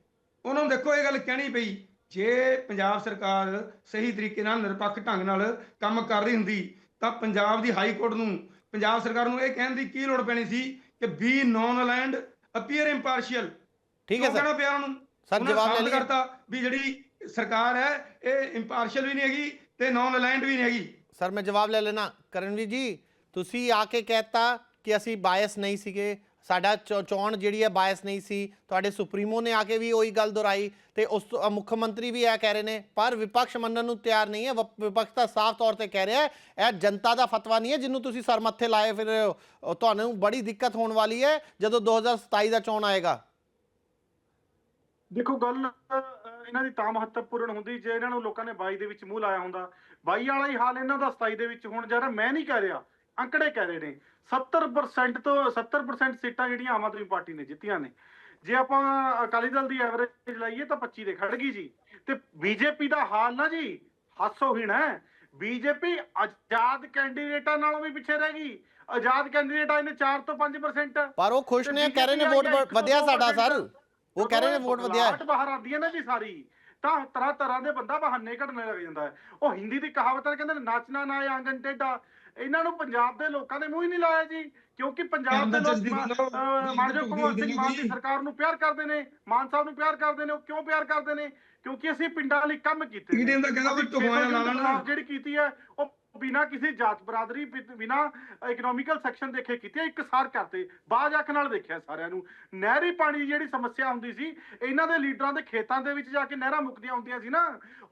Speaker 4: ਉਹਨਾਂ ਨੂੰ ਦੇਖੋ ਇਹ ਗੱਲ ਕਹਿਣੀ ਪਈ ਜੇ ਪੰਜਾਬ ਸਰਕਾਰ ਸਹੀ ਤਰੀਕੇ ਨਾਲ ਨਿਰਪੱਖ ਢੰਗ ਨਾਲ ਕੰਮ ਕਰ ਰਹੀ ਹੁੰਦੀ ਤਾਂ ਪੰਜਾਬ ਦੀ ਹਾਈ ਕੋਰਟ ਨੂੰ ਪੰਜਾਬ ਸਰਕਾਰ ਨੂੰ ਇਹ ਕਹਿਣ ਦੀ ਕੀ ਲੋੜ ਪੈਣੀ ਸੀ ਕਿ be non aligned appear impartial
Speaker 1: ਠੀਕ ਹੈ ਸਰ।
Speaker 4: ਕਹਿਣਾ ਪਿਆ ਉਹਨੂੰ?
Speaker 1: ਸਰ ਜਵਾਬ ਲੈ
Speaker 4: ਕਰਤਾ ਵੀ ਜਿਹੜੀ ਸਰਕਾਰ ਹੈ ਇਹ ਇੰਪਾਰਸ਼ੀਅਲ ਵੀ ਨਹੀਂ ਹੈਗੀ ਤੇ ਨੌਨ ਅਲਾਈਨਡ ਵੀ ਨਹੀਂ ਹੈਗੀ।
Speaker 1: ਸਰ ਮੈਂ ਜਵਾਬ ਲੈ ਲੈਣਾ। ਕਰਨਵੀਰ ਜੀ ਤੁਸੀਂ ਆ ਕੇ ਕਹਿਤਾ ਕਿ ਅਸੀਂ ਬਾਇਸ ਨਹੀਂ ਸੀਗੇ। ਸਾਡਾ ਚੋ- ਚੋਣ ਜਿਹੜੀ ਹੈ ਬਾਇਸ ਨਹੀਂ ਸੀ। ਤੁਹਾਡੇ ਸੁਪਰੀਮੋ ਨੇ ਆ ਕੇ ਵੀ ਉਹੀ ਗੱਲ ਦੁਹਰਾਈ ਤੇ ਉਸ ਤੋਂ ਅ, ਮੁੱਖ ਮੰਤਰੀ ਵੀ ਇਹ ਕਹਿ ਰਹੇ ਨੇ ਪਰ ਵਿਪਕਸ਼ ਮੰਨਣ ਨੂੰ ਤਿਆਰ ਨਹੀਂ ਹੈ। ਵਪ- ਵਿਪਕਸ਼ ਤਾਂ ਸਾਫ਼ ਤੌਰ ਤੇ ਕਹਿ ਰਿਹਾ ਹੈ ਇਹ ਜਨਤਾ ਦਾ ਫਤਵਾ ਨਹੀਂ ਹੈ ਜਿਹਨੂੰ ਤੁਸੀਂ ਸਰ ਮੱਥੇ ਲਾਏ ਫਿਰ ਰਹੇ ਹੋ। ਉਹ ਤੁਹਾਨੂੰ ਬੜੀ ਦਿੱਕਤ ਹੋਣ ਵਾਲੀ ਹੈ ਜਦੋਂ 2027 ਦਾ ਚੋਣ ਆਏਗਾ।
Speaker 2: ਦੇਖੋ ਗੱਲ ਇਹਨਾਂ ਦੀ ਤਾਂ ਮਹੱਤਵਪੂਰਨ ਹੁੰਦੀ ਜੇ ਇਹਨਾਂ ਨੂੰ ਲੋਕਾਂ ਨੇ 22 ਦੇ ਵਿੱਚ ਮੂੰਹ ਲਾਇਆ ਹੁੰਦਾ। 22 ਵਾਲਾ ਹੀ ਹਾਲ ਇਹਨਾਂ ਦਾ 27 ਦੇ ਵਿੱਚ ਹੁਣ ਜਰਾ ਮੈਂ ਨਹੀਂ ਕਹਿ ਰਿਹਾ ਅੰਕੜੇ ਕਹਿ ਰਹੇ ਨੇ। 70% ਤੋਂ 70% ਸੀਟਾਂ ਜਿਹੜੀਆਂ ਆਮ ਆਦਮੀ ਪਾਰਟੀ ਨੇ ਜਿੱਤੀਆਂ ਨੇ। ਜੇ ਆਪਾਂ ਅਕਾਲੀ ਦਲ ਦੀ ਐਵਰੇਜ ਲਾਈਏ ਤਾਂ 25 ਦੇ ਖੜ ਗਈ ਜੀ। ਤੇ ਬੀਜੇਪੀ ਦਾ ਹਾਲ ਨਾ ਜੀ ਹਾਸੋਹੀਣ ਹੈ। ਬੀਜੇਪੀ ਆਜ਼ਾਦ ਕੈਂਡੀਡੇਟਾਂ ਨਾਲੋਂ ਵੀ ਪਿੱਛੇ ਰਹਿ ਗਈ। ਆਜ਼ਾਦ ਕੈਂਡੀਡੇਟ ਆਏ ਨੇ 4 ਤੋਂ 5%
Speaker 1: ਪਰ ਉਹ ਖੁਸ਼ ਨੇ ਕਹਿ ਰਹੇ ਨੇ ਵੋਟ ਵਧਿਆ ਸਾਡਾ ਸਰ। ਉਹ ਕਹਿ ਰਹੇ ਨੇ ਵੋਟ ਵਧਿਆ ਹੈ।
Speaker 2: ਬਾਹਰ ਆਉਂਦੀ ਹੈ ਨਾ ਜੀ ਸਾਰੀ ਤਾਂ ਤਰ੍ਹਾਂ ਤਰ੍ਹਾਂ ਦੇ ਬੰਦਾ ਬਹਾਨੇ ਕੱਢਣੇ ਲੱਗ ਜਾਂਦਾ ਹੈ ਉਹ ਹਿੰਦੀ ਦੀ ਕਹਾਵਤ ਹੈ ਕਹਿੰਦੇ ਨੇ ਨੱਚਣਾ ਨਾ ਆਂਗਨ ਟੇਡਾ ਇਹਨਾਂ ਨੂੰ ਪੰਜਾਬ ਦੇ ਲੋਕਾਂ ਦੇ ਮੂੰਹ ਹੀ ਨਹੀਂ ਲਾਇਆ ਜੀ ਕਿਉਂਕਿ ਪੰਜਾਬ ਦੇ ਲੋਕ
Speaker 4: ਜਲਦੀ
Speaker 2: ਮਾ-
Speaker 4: ਬੋਲੋ,
Speaker 2: ਅਹ ਮਾਨਯੋਗ
Speaker 4: ਜਲਦੀ
Speaker 2: ਭਗਵੰਤ ਸਿੰਘ ਮਾਨ। ਦੀ ਸਰਕਾਰ ਨੂੰ ਪਿਆਰ ਕਰਦੇ ਨੇ ਮਾਨ ਸਾਹਿਬ ਨੂੰ ਪਿਆਰ ਕਰਦੇ ਨੇ ਉਹ ਕਿਉਂ ਪਿਆਰ ਕਰਦੇ ਨੇ ਕਿਉਂਕਿ ਅਸੀਂ ਪਿੰਡਾਂ ਲਈ ਕੰਮ ਕੀਤੇ ਨੇ।
Speaker 4: ਦਾ ਕਹਿੰਦਾ ਵੀ ਲੈਣਾ।
Speaker 2: ਜਿਹੜੀ ਕੀਤੀ ਹੈ ਉਹ ਬਿਨਾ ਕਿਸੇ ਜਾਤ ਬਰਾਦਰੀ ਬਿਨਾ ਇਕਨੋਮਿਕਲ ਸੈਕਸ਼ਨ ਦੇਖੇ ਕੀਤੀ ਹੈ, ਕਰਤੇ ਬਾਜ ਅੱਖ ਨਾਲ ਦੇਖਿਆ ਸਾਰਿਆਂ ਨੂੰ। ਨਹਿਰੀ ਪਾਣੀ ਦੀ ਜਿਹੜੀ ਸਮੱਸਿਆ ਹੁੰਦੀ ਸੀ ਇਹਨਾਂ ਦੇ ਲੀਡਰਾਂ ਦੇ ਖੇਤਾਂ ਦੇ ਵਿੱਚ ਜਾ ਕੇ ਨਹਿਰਾਂ ਮੁੱਕਦੀਆਂ ਹੁੰਦੀਆਂ ਸੀ ਨਾ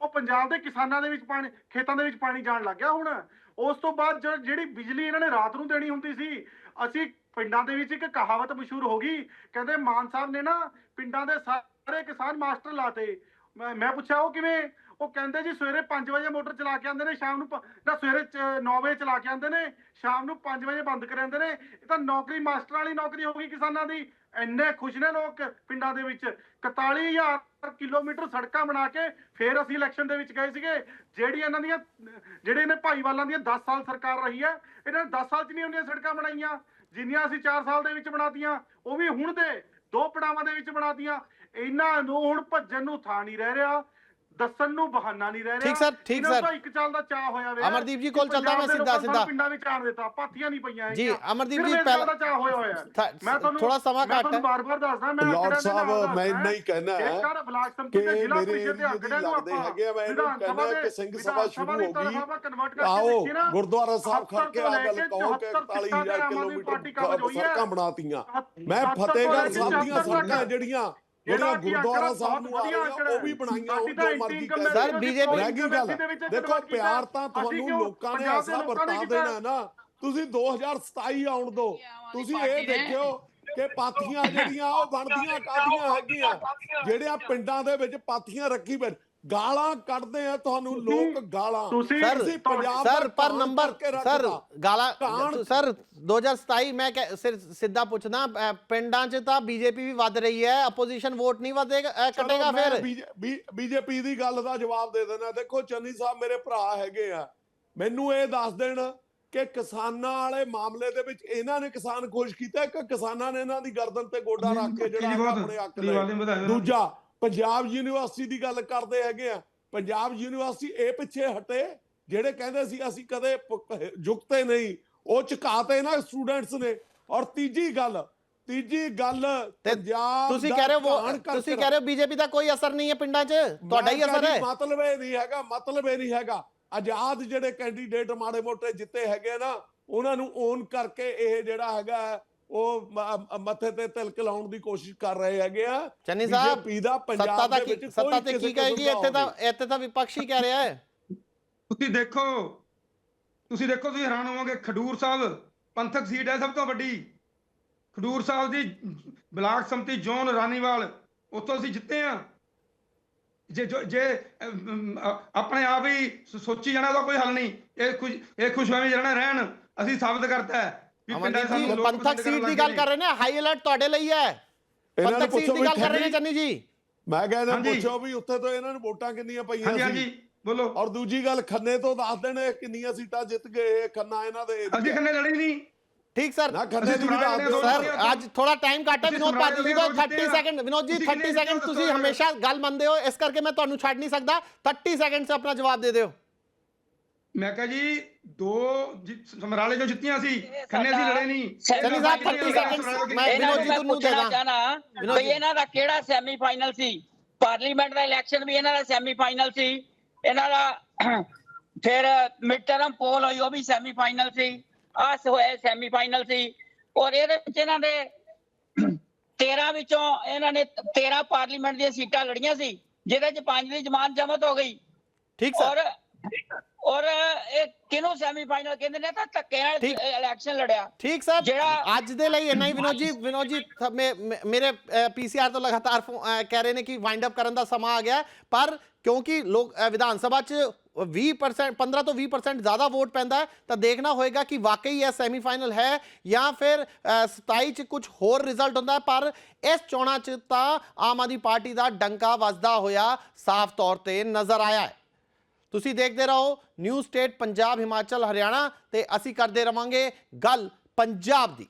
Speaker 2: ਉਹ ਪੰਜਾਬ ਦੇ ਕਿਸਾਨਾਂ ਦੇ ਵਿੱਚ ਪਾਣੀ ਖੇਤਾਂ ਦੇ ਵਿੱਚ ਪਾਣੀ ਜਾਣ ਲੱਗ ਗਿਆ ਹੁਣ। ਉਸ ਤੋਂ ਬਾਅਦ ਜਿਹੜੀ ਬਿਜਲੀ ਇਹਨਾਂ ਨੇ ਰਾਤ ਨੂੰ ਦੇਣੀ ਹੁੰਦੀ ਸੀ ਅਸੀਂ ਪਿੰਡਾਂ ਦੇ ਵਿੱਚ ਇੱਕ ਕਹਾਵਤ ਮਸ਼ਹੂਰ ਹੋ ਗਈ ਕਹਿੰਦੇ ਮਾਨ ਸਾਹਿਬ ਨੇ ਨਾ ਪਿੰਡਾਂ ਦੇ ਸਾਰੇ ਕਿਸਾਨ ਮਾਸਟਰ ਲਾਤੇ। ਮੈਂ ਪੁੱਛਿਆ ਉਹ ਕਿਵੇਂ? ਉਹ ਕਹਿੰਦੇ ਜੀ ਸਵੇਰੇ 5 ਵਜੇ ਮੋਟਰ ਚਲਾ ਕੇ ਆਉਂਦੇ ਨੇ, ਸ਼ਾਮ ਨੂੰ ਨਾ ਸਵੇਰੇ 9 ਵਜੇ ਚਲਾ ਕੇ ਆਉਂਦੇ ਨੇ, ਸ਼ਾਮ ਨੂੰ 5 ਵਜੇ ਬੰਦ ਕਰ ਜਾਂਦੇ ਨੇ। ਇਹ ਤਾਂ ਨੌਕਰੀ, ਮਾਸਟਰ ਵਾਲੀ ਨੌਕਰੀ ਹੋ ਗਈ ਕਿਸਾਨਾਂ ਦੀ। ਇੰਨੇ ਖੁਸ਼ ਨੇ ਲੋਕ ਪਿੰਡਾਂ ਦੇ ਵਿੱਚ। 41000 ਕਿਲੋਮੀਟਰ ਸੜਕਾਂ ਬਣਾ ਕੇ ਫੇਰ ਅਸੀਂ ਇਲੈਕਸ਼ਨ ਦੇ ਵਿੱਚ ਗਏ ਸੀਗੇ। ਜਿਹੜੀ ਇਹਨਾਂ ਦੀਆਂ, ਜਿਹੜੇ ਇਹਨੇ ਭਾਈਵਾਲਾਂ ਦੀਆਂ 10 ਸਾਲ ਸਰਕਾਰ ਰਹੀ ਹੈ, ਇਹਨਾਂ ਨੇ 10 ਸਾਲ 'ਚ ਨਹੀਂ ਉਹਨੀਆਂ ਸੜਕਾਂ ਬਣਾਈਆਂ। ਜਿੰਨੀਆਂ ਅਸੀਂ 4 ਸਾਲ ਦੇ ਵਿੱਚ ਬਣਾਤੀਆਂ, ਉਹ ਵੀ ਹੁਣ ਦੇ, ਦੋ ਪੜਾਵਾਂ ਦੇ ਵਿੱਚ ਬਣਾਤੀਆਂ। ਇਹਨਾਂ ਨੂੰ ਹੁਣ ਭੱਜਣ ਨੂੰ ਥਾਂ ਨਹੀਂ ਰਹਿ ਰਿਹਾ। ਦੱਸਣ ਨੂੰ ਬਹਾਨਾ ਨਹੀਂ ਰਹਿ ਰਿਹਾ
Speaker 1: ਠੀਕ ਸਰ, ਠੀਕ
Speaker 2: ਇਹਨਾਂ ਨੂੰ
Speaker 1: ਸਰ।
Speaker 2: ਤਾਂ ਇੱਕ ਚਾਲ ਦਾ ਚਾਹ ਹੋਇਆ ਵੇ
Speaker 1: ਅਮਰਦੀਪ ਜੀ ਕੋਲ ਚੱਲਦਾ ਮੈਂ ਸਿੱਧਾ ਸਿੱਧਾ
Speaker 2: ਪਿੰਡਾਂ ਵਿੱਚ ਆਣ ਦਿੱਤਾ ਪਾਥੀਆਂ ਨਹੀਂ ਪਈਆਂ
Speaker 1: ਜੀ,
Speaker 2: ਹੈਗੀਆਂ।
Speaker 1: ਅਮਰਦੀਪ
Speaker 2: ਸਿਰਫ
Speaker 1: ਜੀ,
Speaker 2: ਇਸ ਗੱਲ
Speaker 1: ਪਹਿਲਾਂ-
Speaker 2: ਦਾ ਚਾਹ ਹੋਇਆ ਹੋਇਆ ਹੈ।
Speaker 1: ਥਾ-
Speaker 2: ਮੈਂ ਤੁਹਾਨੂੰ
Speaker 1: ਥੋੜਾ ਸਮਾਂ
Speaker 2: ਮੈਂ
Speaker 1: ਘੱਟ
Speaker 2: ਤੁਹਾਨੂੰ
Speaker 1: ਹੈ।
Speaker 2: ਬਾਰ-ਬਾਰ ਦੱਸਦਾ ਮੈਂ
Speaker 5: ਲਾਰਡ ਸਾਹਿਬ ਮੈਂ
Speaker 2: ਦੱਸਦਾ
Speaker 5: ਇੰਨਾ ਹੀ ਕਹਿਣਾ ਹੈ
Speaker 2: ਜੇਕਰ ਬਲਾਕ ਸੰਮਤੀ
Speaker 5: ਕਿ
Speaker 2: ਦੇ ਜ਼ਿਲ੍ਹਾ
Speaker 5: ਮੇਰੇ
Speaker 2: ਪ੍ਰੀਸ਼ਦ ਦੇ
Speaker 5: ਏਰੀਏ
Speaker 2: ਅੱਗੇ
Speaker 5: ਦੀ
Speaker 2: ਨੂੰ
Speaker 5: ਲੱਗਦੇ
Speaker 2: ਆਪਾਂ
Speaker 5: ਹੈਗੇ ਆ, ਮੈਂ ਇਹਨੂੰ
Speaker 2: ਵਿਧਾਨ
Speaker 5: ਕਹਿਣਾ ਕਿ ਸਿੰਘ ਸਭਾ ਸ਼ੁਰੂ
Speaker 2: ਦੀ
Speaker 5: ਹੋ ਗਈ।
Speaker 2: convert ਕਰਕੇ
Speaker 5: ਆਓ
Speaker 2: ਦੇਖੀਏ ਨਾ,
Speaker 5: ਗੁਰਦੁਆਰਾ ਸਾਹਿਬ ਖੜ ਕੇ ਆ
Speaker 2: ਤੋਂ ਲੈ
Speaker 5: ਗੱਲ
Speaker 2: ਕੇ
Speaker 5: ਕਹੋ ਕਿ
Speaker 2: 74
Speaker 5: 41000
Speaker 2: ਆਮ ਆਦਮੀ ਪਾਰਟੀ ਕਾਬਜ਼ ਹੋਈ
Speaker 5: ਕਿਲੋਮੀਟਰ
Speaker 2: ਹੈ।
Speaker 5: ਸੜਕਾਂ ਬਣਾਤੀਆਂ ਮੈਂ
Speaker 2: 74
Speaker 5: ਫਤਿਹਗੜ੍ਹ ਸਾਹਿਬ ਦੀਆਂ ਸੜਕਾਂ ਜਿਹੜੀਆਂ ਜਿਹੜੀਆਂ ਗੁਰਦੁਆਰਾ ਸਾਹਿਬ ਨੂੰ ਆ ਰਹੀਆਂ ਉਹ ਵੀ ਬਣਾਈਆਂ ਉਹ ਜੋ ਮਰਜ਼ੀ ਕਹਿ
Speaker 1: ਸਰ,
Speaker 5: ਗਈ ਗੱਲ
Speaker 2: ਦੇ ਵਿੱਚ
Speaker 5: ਦੇਖੋ। ਪਿਆਰ ਤਾਂ ਤੁਹਾਨੂੰ ਲੋਕਾਂ ਨੇ ਐਸਾ ਵਰਤਾ। ਦੇਣਾ ਨਾ। ਤੁਸੀਂ 2027 ਆਉਣ ਦੋ। ਤੁਸੀਂ ਇਹ ਦੇਖਿਓ ਕਿ ਪਾਥੀਆਂ ਜਿਹੜੀਆਂ ਉਹ ਬਣਦੀਆਂ ਕਾਦੀਆਂ ਹੈਗੀਆਂ? ਜਿਹੜਿਆਂ ਪਿੰਡਾਂ ਦੇ ਵਿੱਚ ਪਾਥੀਆਂ ਰੱਖੀ ਬੈਠ ਗਾਲਾਂ ਕੱਢਦੇ ਆ ਤੁਹਾਨੂੰ ਲੋਕ ਗਾਲਾਂ।
Speaker 2: ਤੁਸੀਂ
Speaker 1: ਸਰ
Speaker 5: ਪੰਜਾਬ
Speaker 1: ਪਰ ਨੰਬਰ। ਸਰ ਗਾਲਾ ਸਰ 2027 ਮੈਂ ਸਿੱਧਾ ਪੁੱਛਦਾ ਅ, ਪਿੰਡਾਂ 'ਚ ਤਾਂ ਬੀਜੇਪੀ ਵੀ ਵੱਧ ਰਹੀ ਹੈ ਆਪੋਜੀਸ਼ਨ ਵੋਟ ਨਹੀਂ ਵਧੇਗਾ ਕੱਟੇਗਾ ਫਿਰ?
Speaker 5: ਬੀਜੇਪੀ ਦੀ ਗੱਲ ਦਾ ਜਵਾਬ ਦੇ ਦੇਣਾ ਦੇਖੋ ਚੰਨੀ ਸਾਹਿਬ ਮੇਰੇ ਭਰਾ ਹੈਗੇ ਆ। ਮੈਨੂੰ ਇਹ ਦੱਸ ਦੇਣ ਕਿ ਕਿਸਾਨਾਂ ਵਾਲੇ ਮਾਮਲੇ ਦੇ ਵਿੱਚ ਇਹਨਾਂ ਨੇ ਕਿਸਾਨ ਖੁਸ਼ ਕੀਤਾ ਕਿ ਕਿਸਾਨਾਂ ਨੇ ਇਹਨਾਂ ਦੀ ਗਰਦਨ ਤੇ ਗੋਡਾ ਰੱਖ ਕੇ ਜਿਹੜਾ ਆਪਣੇ ਹੱਕ ਲਏ ਦੂਜਾ ਪੰਜਾਬ ਯੂਨੀਵਰਸਿਟੀ ਦੀ ਗੱਲ ਕਰਦੇ ਹੈਗੇ ਆ। ਪੰਜਾਬ ਯੂਨੀਵਰਸਿਟੀ ਇਹ ਪਿੱਛੇ ਹਟੇ ਜਿਹੜੇ ਕਹਿੰਦੇ ਸੀ ਅਸੀਂ ਕਦੇ ਝੁਕਤੇ ਨਹੀਂ ਉਹ ਝੁਕਾਤੇ ਨਾ ਸਟੂਡੈਂਟਸ ਨੇ। ਔਰ ਤੀਜੀ ਗੱਲ ਤੀਜੀ ਗੱਲ ਪੰਜਾਬ
Speaker 1: ਤੁਸੀਂ ਕਹਿ ਰਹੇ ਹੋ ਤੁਸੀਂ ਕਹਿ ਰਹੇ ਹੋ ਬੀਜੇਪੀ ਦਾ ਕੋਈ ਅਸਰ ਨਹੀਂ ਹੈ ਪਿੰਡਾਂ 'ਚ? ਤੁਹਾਡਾ ਹੀ ਅਸਰ ਹੈ।
Speaker 5: ਮਤਲਬ ਇਹ ਨਹੀਂ ਹੈਗਾ ਮਤਲਬ ਇਹ ਨਹੀਂ ਹੈਗਾ। ਆਜ਼ਾਦ ਜਿਹੜੇ ਕੈਂਡੀਡੇਟ ਮਾੜੇ ਮੋਟੇ ਜਿੱਤੇ ਹੈਗੇ ਨਾ ਉਹਨਾਂ ਨੂੰ ਓਨ ਕਰਕੇ ਇਹ ਜਿਹੜਾ ਹੈਗਾ ਉਹ ਮ- ਮੱਥੇ ਤੇ ਤਿਲਕ ਲਾਉਣ ਦੀ ਕੋਸ਼ਿਸ਼ ਕਰ ਰਹੇ ਹੈਗੇ ਆ।
Speaker 1: ਚੰਨੀ ਸਾਹਿਬ
Speaker 5: ਦਾ
Speaker 1: ਸੱਤਾ
Speaker 5: ਪੰਜਾਬ ਦੇ ਵਿੱਚ
Speaker 1: ਸੱਤਾ ਤੇ ਕੀ ਕਹੇਗੀ? ਇੱਥੇ ਤਾਂ। ਇੱਥੇ ਤਾਂ ਵਿਪਕਸ਼ ਹੀ ਕਹਿ ਰਿਹਾ ਹੈ।
Speaker 4: ਤੁਸੀਂ ਦੇਖੋ ਤੁਸੀਂ ਦੇਖੋ ਤੁਸੀਂ ਹੈਰਾਨ ਹੋਵੋਗੇ ਖਡੂਰ ਸਾਹਿਬ ਪੰਥਕ ਸੀਟ ਹੈ ਸਭ ਤੋਂ ਵੱਡੀ। ਖਡੂਰ ਸਾਹਿਬ ਦੀ ਬਲਾਕ ਸੰਮਤੀ ਜ਼ੋਨ ਰਾਨੀਵਾਲ ਉੱਥੋਂ ਅਸੀਂ ਜਿੱਤੇ ਆ ਜੇ ਜੋ- ਆਪਣੇ ਆਪ ਹੀ ਸੋਚੀ ਜਾਣਾ ਉਹਦਾ ਕੋਈ ਹੱਲ ਨਹੀਂ। ਇਹ ਖੁਸ਼ ਇਹ ਖੁਸ਼ਹਾਲੀ ਰਹਿਣਾ ਰਹਿਣ ਅਸੀਂ ਸਾਬਤ ਕਰਤਾ ਹੈ। ਸਾਨੂੰ
Speaker 1: ਜੀ ਪੰਥਕ ਸੀਟ ਦੀ ਗੱਲ ਕਰ ਰਹੇ ਨੇ ਹਾਈ ਅਲਰਟ ਤੁਹਾਡੇ ਲਈ ਹੈ। ਪੰਥਕ ਸੀਟ ਦੀ ਗੱਲ ਕਰ ਰਹੇ ਨੇ ਚੰਨੀ ਜੀ?
Speaker 5: ਮੈਂ ਕਹਿੰਦਾ। ਪੁੱਛੋ ਵੀ ਉੱਥੇ ਤੋਂ ਇਹਨਾਂ ਨੂੰ ਵੋਟਾਂ ਕਿੰਨੀਆਂ ਪਈਆਂ ਸੀ?
Speaker 4: ਹਾਂਜੀ ਬੋਲੋ।
Speaker 5: ਔਰ ਦੂਜੀ ਗੱਲ ਖੰਨੇ ਤੋਂ ਦੱਸ ਦੇਣ ਕਿੰਨੀਆਂ ਸੀਟਾਂ ਜਿੱਤ ਗਏ ਖੰਨਾ ਇਹਨਾਂ ਦੇ
Speaker 4: ਅਸੀਂ। ਖੰਨੇ ਲੜੀ ਨਹੀਂ।
Speaker 1: ਠੀਕ ਸਰ। ਸਰ ਅੱਜ ਥੋੜਾ ਟਾਈਮ ਘੱਟ ਹੈ ਵਿਨੋਦ ਪਾਟਿਲ ਜੀ
Speaker 4: ਦੋ
Speaker 1: 30
Speaker 4: ਜਿੱਤੇ
Speaker 1: ਸੈਕਿੰਡ ਵਿਨੋਦ ਜੀ
Speaker 4: ਤੁਸੀਂ
Speaker 1: 30
Speaker 4: ਕਿੰਨੇ
Speaker 1: ਸੈਕਿੰਡ ਤੁਸੀਂ। ਹਮੇਸ਼ਾ ਗੱਲ ਮੰਨਦੇ ਹੋ ਇਸ ਕਰਕੇ ਮੈਂ ਤੁਹਾਨੂੰ ਛੱਡ ਨਹੀਂ ਸਕਦਾ। 30 ਸੈਕਿੰਡ 'ਚ ਆਪਣਾ ਜਵਾਬ ਦੇ ਦਿਓ।
Speaker 4: ਮੈਂ ਕਹਾਂ ਜੀ ਦੋ ਜਿ- ਸਮਰਾਲੇ ਜੋ ਜਿੱਤੀਆਂ ਸੀ ਖੰਨੇ ਸੀ ਲੜੇ ਨਹੀਂ।
Speaker 1: ਚੰਨੀ ਸਾਹਿਬ 30 ਸੈਕਿੰਡ ਮੈਂ
Speaker 3: ਇਹਨਾਂ
Speaker 1: ਵਿਨੋਦ
Speaker 3: ਨੂੰ
Speaker 1: ਜੀ
Speaker 3: ਪੁੱਛਣਾ
Speaker 1: ਦੇਣਾ ਵਿਨੋਦ
Speaker 3: ਵੀ। ਇਹਨਾਂ ਦਾ ਕਿਹੜਾ ਸੈਮੀਫਾਈਨਲ ਸੀ? ਪਾਰਲੀਮੈਂਟ ਦਾ ਇਲੈਕਸ਼ਨ ਵੀ ਇਹਨਾਂ ਦਾ ਸੈਮੀਫਾਈਨਲ ਸੀ। ਇਹਨਾਂ ਦਾ ਫਿਰ ਮਿਡ ਟਰਮ ਪੋਲ ਹੋਈ ਉਹ ਵੀ ਸੈਮੀਫਾਈਨਲ ਸੀ। ਆਸ ਹੋਇਆ ਸੈਮੀਫਾਈਨਲ ਸੀ। ਔਰ ਇਹਦੇ ਵਿੱਚ ਇਹਨਾਂ ਦੇ 13 ਵਿੱਚੋਂ ਇਹਨਾਂ ਨੇ 13 ਪਾਰਲੀਮੈਂਟ ਦੀਆਂ ਸੀਟਾਂ ਲੜੀਆਂ ਸੀ ਜਿਹਦੇ ਚ ਪੰਜ ਦੀ ਜ਼ਮਾਨਤ ਜ਼ਬਤ ਹੋ ਗਈ।
Speaker 1: ਠੀਕ ਸਰ।
Speaker 3: ਔਰ ਔਰ ਇਹ ਕਿਹਨੂੰ ਸੈਮੀਫਾਈਨਲ ਕਹਿੰਦੇ ਨੇ ਤਾਂ ਧੱਕੇ ਨਾਲ
Speaker 1: ਠੀਕ।
Speaker 3: ਇਲੈਕਸ਼ਨ ਲੜਿਆ
Speaker 1: ਠੀਕ ਸਰ
Speaker 3: ਜਿਹੜਾ-
Speaker 1: ਅੱਜ ਦੇ ਲਈ ਇੰਨਾ ਹੀ ਵਿਨੋਦ ਜੀ ਵਿਨੋਦ ਜੀ ਥ- ਮੇ- ਮੇ- ਮੇਰੇ ਪੀਸੀਆਰ ਤੋਂ ਲਗਾਤਾਰ ਫੋ- ਅ, ਕਹਿ ਰਹੇ ਨੇ ਕਿ ਵਾਈਂਡ ਅਪ ਕਰਨ ਦਾ ਸਮਾਂ ਆ ਗਿਆ ਹੈ। ਪਰ ਕਿਉਂਕਿ ਲੋਕ ਅ, ਵਿਧਾਨ ਸਭਾ 'ਚ 20% 15 ਤੋਂ 20% ਜ਼ਿਆਦਾ ਵੋਟ ਪੈਂਦਾ ਹੈ ਤਾਂ ਦੇਖਣਾ ਹੋਏਗਾ ਕਿ ਵਾਕਈ ਇਹ ਸੈਮੀਫਾਈਨਲ ਹੈ ਜਾਂ ਫਿਰ ਅ, 27 ਚ ਕੁਝ ਹੋਰ ਰਿਜ਼ਲਟ ਹੁੰਦਾ ਹੈ ਪਰ ਇਸ ਚੋਣਾਂ 'ਚ ਤਾਂ ਆਮ ਆਦਮੀ ਪਾਰਟੀ ਦਾ ਡੰਕਾ ਵੱਜਦਾ ਹੋਇਆ ਸਾਫ਼ ਤੌਰ ਤੇ ਨਜ਼ਰ ਆਇਆ ਹੈ ਤੁਸੀਂ ਦੇਖਦੇ ਰਹੋ ਨਿਊ ਸਟੇਟ ਪੰਜਾਬ, ਹਿਮਾਚਲ, ਹਰਿਆਣਾ, ਤੇ ਅਸੀਂ ਕਰਦੇ ਰਵਾਂਗੇ ਗੱਲ ਪੰਜਾਬ ਦੀ।